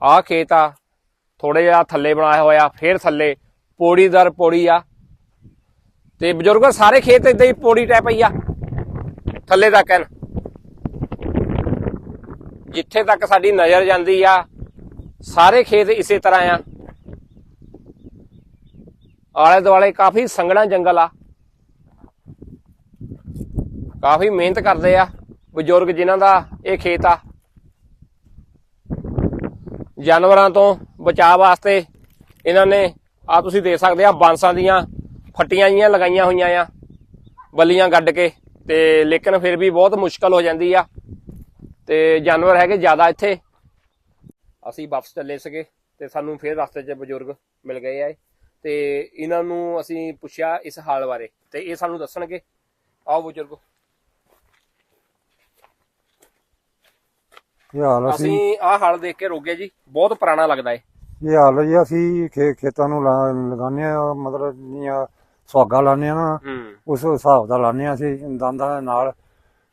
ਆਹ ਖੇਤ ਆ ਥੋੜੇ ਜਿਹਾ ਥੱਲੇ ਬਣਾਇਆ ਹੋਇਆ, ਫੇਰ ਥੱਲੇ ਪੌੜੀ ਦਰ ਪੌੜੀ ਆ। ਤੇ ਬਜ਼ੁਰਗੋ, ਸਾਰੇ ਖੇਤ ਇਦਾਂ ਹੀ ਪੌੜੀ ਟੈਪ ਹੀ ਆ, ਥੱਲੇ ਤੱਕ ਹਨ ਜਿੱਥੇ ਤੱਕ ਸਾਡੀ ਨਜ਼ਰ ਜਾਂਦੀ ਆ, ਸਾਰੇ ਖੇਤ ਇਸੇ ਤਰ੍ਹਾਂ ਆ। ਆਲੇ ਦੁਆਲੇ ਕਾਫੀ ਸੰਘਣਾ ਜੰਗਲ ਆ। ਕਾਫੀ ਮਿਹਨਤ ਕਰਦੇ ਆ ਬਜ਼ੁਰਗ ਜਿਨ੍ਹਾਂ ਦਾ ਇਹ ਖੇਤ ਆ। ਜਾਨਵਰਾਂ ਤੋਂ ਬਚਾਅ ਵਾਸਤੇ ਇਹਨਾਂ ਨੇ ਆ ਤੁਸੀਂ ਦੇਖ ਸਕਦੇ ਆ ਬਾਂਸਾਂ ਦੀਆਂ ਫੱਟੀਆਂ ਜੀਆਂ ਲਗਾਈਆਂ ਹੋਈਆਂ ਆ, ਬੱਲੀਆਂ ਗੱਡ ਕੇ ਤੇ ਲੇਕਿਨ ਫਿਰ ਵੀ ਬਹੁਤ ਮੁਸ਼ਕਲ ਹੋ ਜਾਂਦੀ ਆ। ਤੇ ਜਾਨਵਰ ਹੈਗੇ ਜ਼ਿਆਦਾ ਇੱਥੇ। ਅਸੀਂ ਵਾਪਸ ਚੱਲੇ ਸੀਗੇ ਤੇ ਸਾਨੂੰ ਫਿਰ ਰਸਤੇ 'ਚ ਬਜ਼ੁਰਗ ਮਿਲ ਗਏ ਆ ਤੇ ਇਹਨਾਂ ਨੂੰ ਅਸੀਂ ਪੁੱਛਿਆ ਇਸ ਹਾਲ ਬਾਰੇ ਤੇ ਇਹ ਸਾਨੂੰ ਦੱਸਣਗੇ। ਆਓ ਬਜ਼ੁਰਗੋ। ਇਹ ਹਾਲ ਅਸੀਂ ਅਸੀਂ ਆਹ ਹਾਲ ਦੇਖ ਕੇ ਰੋਗੇ ਜੀ ਬਹੁਤ ਪੁਰਾਣਾ ਲੱਗਦਾ ਏ। ਇਹ ਹਾਲ ਜੀ ਅਸੀਂ ਖੇ- ਖੇਤਾਂ ਨੂੰ ਲਾ- ਲਗਾਉਂਦੇ ਆ ਮਤਲਬ ਨੀਆਂ ਸੁਹਾਗਾ ਲਾਉਂਦੇ ਆ ਨਾ ਹੂੰ। ਉਸ ਹਿਸਾਬ ਦਾ ਲਾਉਂਦੇ ਆ ਅਸੀਂ ਦੰਦਾਂ ਦੇ ਨਾਲ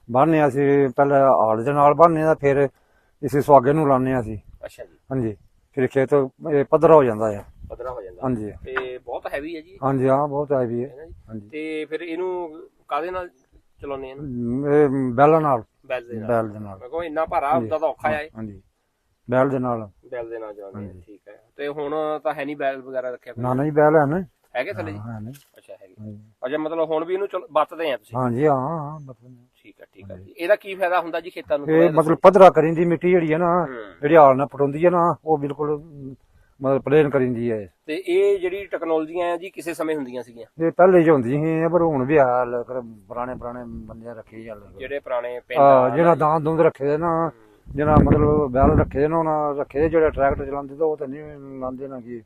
ਬੰਨ੍ਹਦੇ ਆ ਅਸੀਂ ਪਹਿਲਾਂ ਹਾਲ ਦੇ ਨਾਲ ਬੰਨ੍ਹਦੇ ਆ ਫਿਰ ਇਸੇ ਸੁਹਾਗੇ ਨੂੰ ਲਾਉਂਦੇ ਆ ਅਸੀਂ। ਅੱਛਾ ਜੀ। ਹਾਂਜੀ ਫਿਰ ਖੇਤ ਇਹ ਪੱਧਰਾ ਹੋ ਜਾਂਦਾ ਆ। ਪਤਲਾ ਹੋ ਜਾਂਦਾ। ਹਾਂਜੀ। ਤੇ ਬਹੁਤ ਹੈਵੀ ਹੈ ਜੀ। ਹਾਂਜੀ ਹਾਂ ਬਹੁਤ ਹੈਵੀ ਹੈ ਹੈ ਨਾ ਜੀ। ਹਾਂਜੀ। ਤੇ ਫਿਰ ਇਹਨੂੰ ਕਾਦੇ ਨਾਲ ਚਲਾਉਂਦੇ ਆ ਇਹਨੂੰ? ਇਹ ਬੈਲ ਨਾਲ। ਬੈਲ ਦੇ ਨਾਲ। ਬੈਲ ਦੇ ਨਾਲ। ਮੈਂ ਕਹਾਂ ਇੰਨਾ ਭਾਰਾ ਹੁੰਦਾ ਤਾਂ ਔਖਾ ਆ ਇਹ ਹਾਂਜੀ। ਬੈਲ ਦੇ ਨਾਲ। ਬੈਲ ਦੇ ਨਾਲ ਆ ਠੀਕ ਹੈ। ਤੇ ਹੁਣ ਤਾਂ ਹੈ ਨਹੀਂ ਬੈਲ ਵਗੈਰਾ ਰੱਖਿਆ ਨਾ ਨਹੀਂ ਬੈਲ ਹੈ ਨਾ। ਹੈਗੇ ਥੱਲੇ ਜੀ? ਹਾਂ ਨਹੀਂ ਅੱਛਾ ਹੈਗੇ। ਅੱਛਾ ਮਤਲਬ ਹੁਣ ਵੀ ਇਹਨੂੰ ਚਲ ਵਰਤਦੇ ਆ ਤੁਸੀਂ? ਹਾਂਜੀ ਹਾਂ ਹਾਂ ਮਤਲਬ ਠੀਕ ਹੈ ਠੀਕ ਹੈ। ਜੀ ਇਹਦਾ ਕੀ ਫਾਇਦਾ ਹੁੰਦਾ ਜੀ ਖੇਤਾਂ ਨੂੰ? ਇਹ ਮਤਲਬ ਪੱਧਰਾ ਕਰਿੰਦੀ ਮਿੱਟੀ ਜਿਹੜੀ ਹੈ ਨਾ ਹੂੰ। ਜਿਹੜੀ ਹਾਲ ਨਾਲ ਪਟਾਉਂਦੀ ਹੈ ਨਾ ਉਹ ਬਿਲਕੁਲ ਮਤਲਬ ਪਲੇਨ ਕਰਿੰਦੀ ਹੈ। ਤੇ ਇਹ ਜਿਹੜੀ ਟੈਕਨੋਲੋਜੀਆਂ ਆ ਜੀ ਕਿਸੇ ਸਮੇਂ ਹੁੰਦੀਆਂ ਸੀਗੀਆਂ? ਇਹ ਪਹਿਲੇ ਹੀ ਹੁੰਦੀ ਸੀ ਪਰ ਹੁਣ ਵੀ ਹਾਲ ਪੁਰਾਣੇ ਪੁਰਾਣੇ ਬੰਦੇ ਰੱਖੇ ਚੱਲ ਜਿਹੜੇ ਪੁਰਾਣੇ ਪਿੰਡ ਆ ਆ ਜਿਹੜਾ ਦਾੰਦ ਦੁੰਦ ਰੱਖੇ ਦੇ ਨਾ ਜਿਹੜਾ ਮਤਲਬ ਬੈਲ ਰੱਖੇ ਦੇ ਨਾ ਉਹਨਾਂ ਰੱਖੇ ਦੇ ਜਿਹੜੇ ਟਰੈਕਟਰ ਚਲਾਉਂਦੇ ਤਾਂ ਉਹ ਤਾਂ ਨਹੀਂ ਲਾਉਂਦੇ ਨਾ ਕੀ।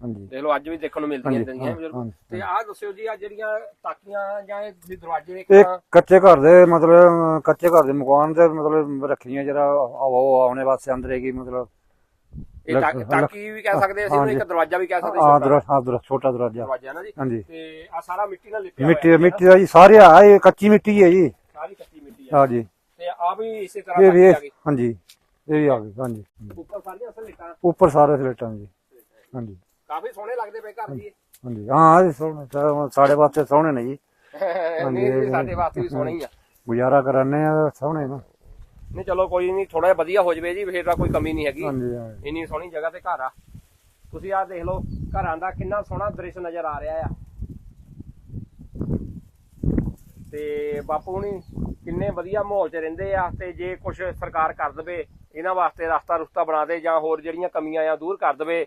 ਹਾਂਜੀ। ਦੇਖ ਲਓ ਅੱਜ ਵੀ ਦੇਖਣ ਨੂੰ ਮਿਲਦੀਆਂ ਇਦਾਂ ਦੀਆਂ ਤੇ ਆਹ ਦੱਸਿਓ ਜੀ ਆ ਜਿਹੜੀਆਂ ਤਾਕੀਆਂ ਜਾਂ ਇਹ ਦਰਵਾਜ਼ੇ ਇਹ ਕੱਚੇ ਘਰ ਦੇ ਮਤਲਬ ਕੱਚੇ ਘਰ ਦੇ ਮਕਾਨ ਦੇ ਮਤਲਬ ਰੱਖੀਆਂ ਜਿਹੜਾ ਆਓ ਆਉਣੇ ਵਾਸਤੇ ਅੰਦਰ ਹੈਗੀ ਮਤਲਬ ਇਹ ਟਾ- ਟਾਕੀ ਵੀ ਕਹਿ ਸਕਦੇ ਅਸੀਂ ਇਹਨੂੰ ਇੱਕ ਦਰਵਾਜ਼ਾ ਵੀ ਕਹਿ ਸਕਦੇ ਆ ਛੋਟਾ ਦਰਵਾਜ਼ਾ ਛੋਟਾ ਦਰਵਾਜ਼ਾ। ਦਰਵਾਜ਼ਾ ਨਾ ਜੀ। ਹਾਂਜੀ। ਤੇ ਆ ਸਾਰਾ ਮਿੱਟੀ ਨਾਲ ਲਿਪਿਆ ਮਿੱਟੀ ਮਿੱਟੀ ਦਾ ਜੀ ਸਾਰੇ ਆ ਇਹ ਕੱਚੀ ਮਿੱਟੀ ਹੈ ਜੀ। ਸਾਰੀ ਕੱਚੀ ਮਿੱਟੀ ਆ। ਹਾਂ ਜੀ। ਤੇ ਆ ਵੀ ਇਸੇ ਤਰ੍ਹਾਂ ਇਹ ਵੀ ਆ ਗਈ। ਹਾਂਜੀ ਇਹ ਵੀ ਆ ਗਈ ਹਾਂਜੀ। ਉੱਪਰ ਸਾਰੀਆਂ ਅਸਲ ਲਿਟਾਂ ਉੱਪਰ ਸਾਰੇ ਸਲੇਟਾਂ ਜੀ। ਹਾਂਜੀ। ਕਾਫੀ ਸੋਹਣੇ ਲੱਗਦੇ ਪਏ ਘਰ ਜੀ। ਹਾਂਜੀ। ਹਾਂ ਇਹ ਸੋਹਣੇ ਸਾਡੇ ਵਾਸਤੇ ਸੋਹਣੇ ਨੇ ਜੀ। [LAUGHS] ਨਹੀਂ ਨਹੀਂ, ਸਾਡੇ ਵਾਸਤੇ ਵੀ ਸੋਹਣੇ ਹੀ ਆ। ਗੁਜ਼ਾਰਾ ਕਰਾਨੇ ਆ ਸੋਹਣੇ ਨਾ। ਨਹੀਂ ਚਲੋ ਕੋਈ ਨਹੀਂ ਥੋੜਾ ਜਿਹਾ ਵਧੀਆ ਹੋ ਜਵੇ ਜੀ ਫੇਰ ਤਾਂ ਕੋਈ ਕਮੀ ਨਹੀਂ ਹੈਗੀ। ਹਾਂਜੀ। ਇੰਨੀ ਸੋਹਣੀ ਜਗ੍ਹਾ ਤੇ ਘਰ ਆ। ਤੁਸੀਂ ਆ ਦੇਖ ਲਓ ਘਰਾਂ ਦਾ ਕਿੰਨਾ ਸੋਹਣਾ ਦ੍ਰਿਸ਼ ਨਜ਼ਰ ਆ ਰਿਹਾ ਆ। ਤੇ ਬਾਪੂ ਹੁਣੀ ਕਿੰਨੇ ਵਧੀਆ ਮਾਹੌਲ 'ਚ ਰਹਿੰਦੇ ਆ ਤੇ ਜੇ ਕੁਝ ਸਰਕਾਰ ਕਰ ਦਵੇ ਇਹਨਾਂ ਵਾਸਤੇ ਰਸਤਾ ਰੁਸਤਾ ਬਣਾ ਦੇ ਜਾਂ ਹੋਰ ਜਿਹੜੀਆਂ ਕਮੀਆਂ ਆ ਦੂਰ ਕਰ ਦਵੇ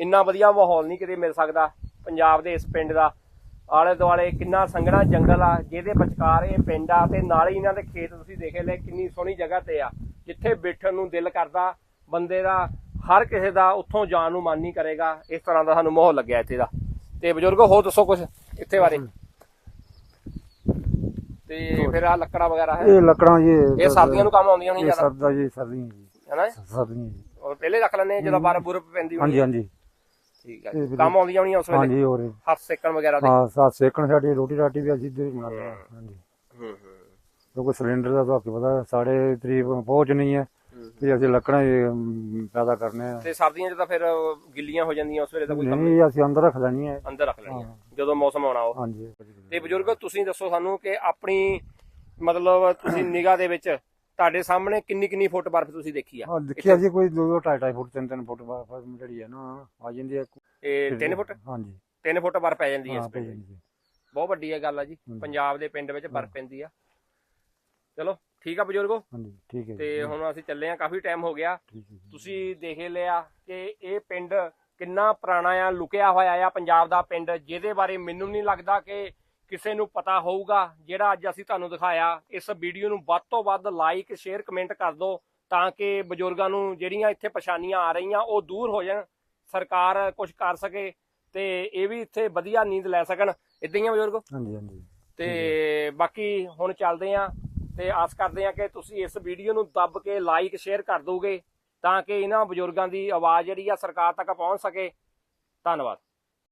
ਇੰਨਾ ਵਧੀਆ ਮਾਹੌਲ ਨਹੀਂ ਕਿਤੇ ਮਿਲ ਸਕਦਾ ਪੰਜਾਬ ਦੇ ਇਸ ਪਿੰਡ ਦਾ। ਆਲੇ ਦੁਆਲੇ ਕਿੰਨਾ ਸੰਘਣਾ ਜੰਗਲ ਆ ਜਿਹਦੇ ਵਿਚਕਾਰ ਇਹ ਪਿੰਡ ਆ ਤੇ ਨਾਲ ਹੀ ਇਹਨਾਂ ਦੇ ਖੇਤ ਤੁਸੀਂ ਦੇਖੇ ਲੈ ਕਿੰਨੀ ਸੋਹਣੀ ਜਗ੍ਹਾ ਤੇ ਆ ਜਿੱਥੇ ਬੈਠਣ ਨੂੰ ਦਿਲ ਕਰਦਾ ਬੰਦੇ ਦਾ ਹਰ ਕਿਸੇ ਦਾ ਉੱਥੋਂ ਜਾਣ ਨੂੰ ਮਨ ਨਹੀਂ ਕਰੇਗਾ ਇਸ ਤਰ੍ਹਾਂ ਦਾ ਸਾਨੂੰ ਮਾਹੌਲ ਲੱਗਿਆ ਇੱਥੇ ਦਾ। ਤੇ ਬਜ਼ੁਰਗੋ ਹੋ ਦੱਸੋ ਕੁਝ ਇੱਥੇ ਬਾਰੇ? ਤੇ ਫਿਰ ਆ ਲੱਕੜਾ ਵਗੈਰਾ ਹੈ? ਇਹ ਲੱਕੜਾਂ ਜੀ ਇਹ ਸਰਦੀਆਂ ਨੂੰ ਕੰਮ ਆਉਂਦੀਆਂ ਨਹੀਂ ਇਹ ਜ਼ਿਆਦਾ? ਸਰਦਾ ਜੀ ਸਰਦੀਆਂ ਜੀ। ਹੈਨਾ? ਸਰਦੀਆਂ ਜੀ। ਔਰ ਪਹਿਲੇ ਰੱਖ ਲੈਣੇ ਜਦੋਂ ਬਾਰ ਬੁਰਬ ਪੈਂਦੀ ਹੋਣੀ ਹਾਂਜੀ ਹਾਂਜੀ। ਠੀਕ ਹੈ ਇਹ ਜੀ। ਵੀ- ਕੰਮ ਆਉਂਦੀਆਂ ਹੋਣੀਆਂ ਉਸ ਵੇਲੇ? ਹਾਂਜੀ ਹੋਰ ਹੱਥ ਸੇਕਣ ਵਗੈਰਾ ਦੇ? ਹਾਂ ਸਾਥ ਸੇਕਣ ਸਾਡੀ ਰੋਟੀ ਰਾਟੀ ਵੀ ਅਸੀਂ ਇੱਧਰ ਹੀ। ਬਣਾਉਂਦੇ ਹਾਂ ਹਾਂਜੀ। ਹੂੰ ਹੂੰ। ਕਿਉਂਕਿ ਸਿਲੰਡਰ ਦਾ ਤੁਹਾਨੂੰ ਪਤਾ ਸਾਡੇ ਤਰੀਬ ਪਹੁੰਚ ਨਹੀਂ ਹੈ। ਤੇ ਅਸੀਂ ਲੱਕੜਾਂ ਹੀ, ਅਮ, ਪੈਦਾ ਕਰਨੇ ਆ। ਤੇ ਸਰਦੀਆਂ 'ਚ ਤਾਂ ਫਿਰ ਗਿੱਲੀਆਂ ਹੋ ਜਾਂਦੀਆਂ ਉਸ ਵੇਲੇ ਤਾਂ ਕੋਈ ਕੰਮ ਨਹੀਂ ਅਸੀਂ ਅੰਦਰ ਰੱਖ ਲੈਣੀ ਹੈ ਅੰਦਰ ਰੱਖ ਲੈਣੀਆਂ ਜਦੋਂ ਮੌਸਮ ਆਉਣਾ ਉਹ। ਹਾਂਜੀ। ਤੇ ਬਜ਼ੁਰਗੋ ਤੁਸੀਂ ਦੱਸੋ ਸਾਨੂੰ ਕਿ ਆਪਣੀ ਮਤਲਬ ਤੁਸੀਂ ਨਿਗਾਹ ਦੇ ਵਿੱਚ ਤੁਹਾਡੇ ਸਾਹਮਣੇ ਕਿੰਨੀ ਕਿੰਨੀ ਫੁੱਟ ਬਰਫ਼ ਤੁਸੀਂ ਦੇਖੀ ਆ? ਹਾਂ ਦੇਖਿਆ ਜੀ ਕੋਈ 2 2 2.5 2.5 ਫੁੱਟ 3 3 ਫੁੱਟ ਬਰਫ਼ ਜਿਹੜੀ ਹੈ ਨਾ ਆ ਜਾਂਦੀ ਹੈ ਇਹ 3 ਫੁੱਟ? ਹਾਂਜੀ। 3 ਫੁੱਟ ਬਰਫ਼ ਪੈ ਜਾਂਦੀ ਹੈ ਇਸ ਪਿੰਡ। ਬਹੁਤ ਵੱਡੀ ਹੈ ਗੱਲ ਆ ਜੀ। ਪੰਜਾਬ ਦੇ ਪਿੰਡ ਵਿੱਚ ਬਰਫ਼ ਪੈਂਦੀ ਆ। ਚਲੋ ਠੀਕ ਆ ਬਜ਼ੁਰਗੋ? ਹਾਂਜੀ ਠੀਕ ਹੈ ਤੇ ਹੁਣ ਅਸੀਂ ਚੱਲੇ ਆ ਕਾਫੀ ਟਾਈਮ ਹੋ ਗਿਆ। ਤੁਸੀਂ ਦੇਖ ਲਿਆ ਕਿ ਇਹ ਪਿੰਡ ਕਿੰਨਾ ਪੁਰਾਣਾ ਆ ਲੁਕਿਆ ਹੋਇਆ ਆ ਪੰਜਾਬ ਦਾ ਪਿੰਡ ਜਿਹਦੇ ਬਾਰੇ ਮੈਨੂੰ ਨਹੀਂ ਲੱਗਦਾ ਕਿ ਕਿਸੇ ਨੂੰ ਪਤਾ ਹੋਊਗਾ ਜਿਹੜਾ ਅੱਜ ਅਸੀਂ ਤੁਹਾਨੂੰ ਦਿਖਾਇਆ ਇਸ ਵੀਡੀਓ ਨੂੰ ਵੱਧ ਤੋਂ ਵੱਧ ਲਾਈਕ ਸ਼ੇਅਰ ਕਮੈਂਟ ਕਰ ਦਿਓ ਤਾਂ ਕਿ ਬਜ਼ੁਰਗਾਂ ਨੂੰ ਜਿਹੜੀਆਂ ਇੱਥੇ ਪਰੇਸ਼ਾਨੀਆਂ ਆ ਰਹੀਆਂ ਉਹ ਦੂਰ ਹੋ ਜਾਣ ਸਰਕਾਰ ਕੁਝ ਕਰ ਸਕੇ ਤੇ ਇਹ ਵੀ ਇੱਥੇ ਵਧੀਆ ਨੀਂਦ ਲੈ ਸਕਣ। ਇਦਾਂ ਹੀ ਆ ਬਜ਼ੁਰਗੋ? ਹਾਂਜੀ ਹਾਂਜੀ। ਤੇ ਬਾਕੀ ਹੁਣ ਚੱਲਦੇ ਆਂ ਤੇ ਆਸ ਕਰਦੇ ਆਂ ਕਿ ਤੁਸੀਂ ਇਸ ਵੀਡੀਓ ਨੂੰ ਦੱਬ ਕੇ ਲਾਈਕ ਸ਼ੇਅਰ ਕਰ ਦੋਗੇ ਤਾਂ ਕਿ ਇਹਨਾਂ ਬਜ਼ੁਰਗਾਂ ਦੀ ਆਵਾਜ਼ ਜਿਹੜੀ ਆ ਸਰਕਾਰ ਤੱਕ ਪਹੁੰਚ ਸਕੇ। ਧੰਨਵਾਦ।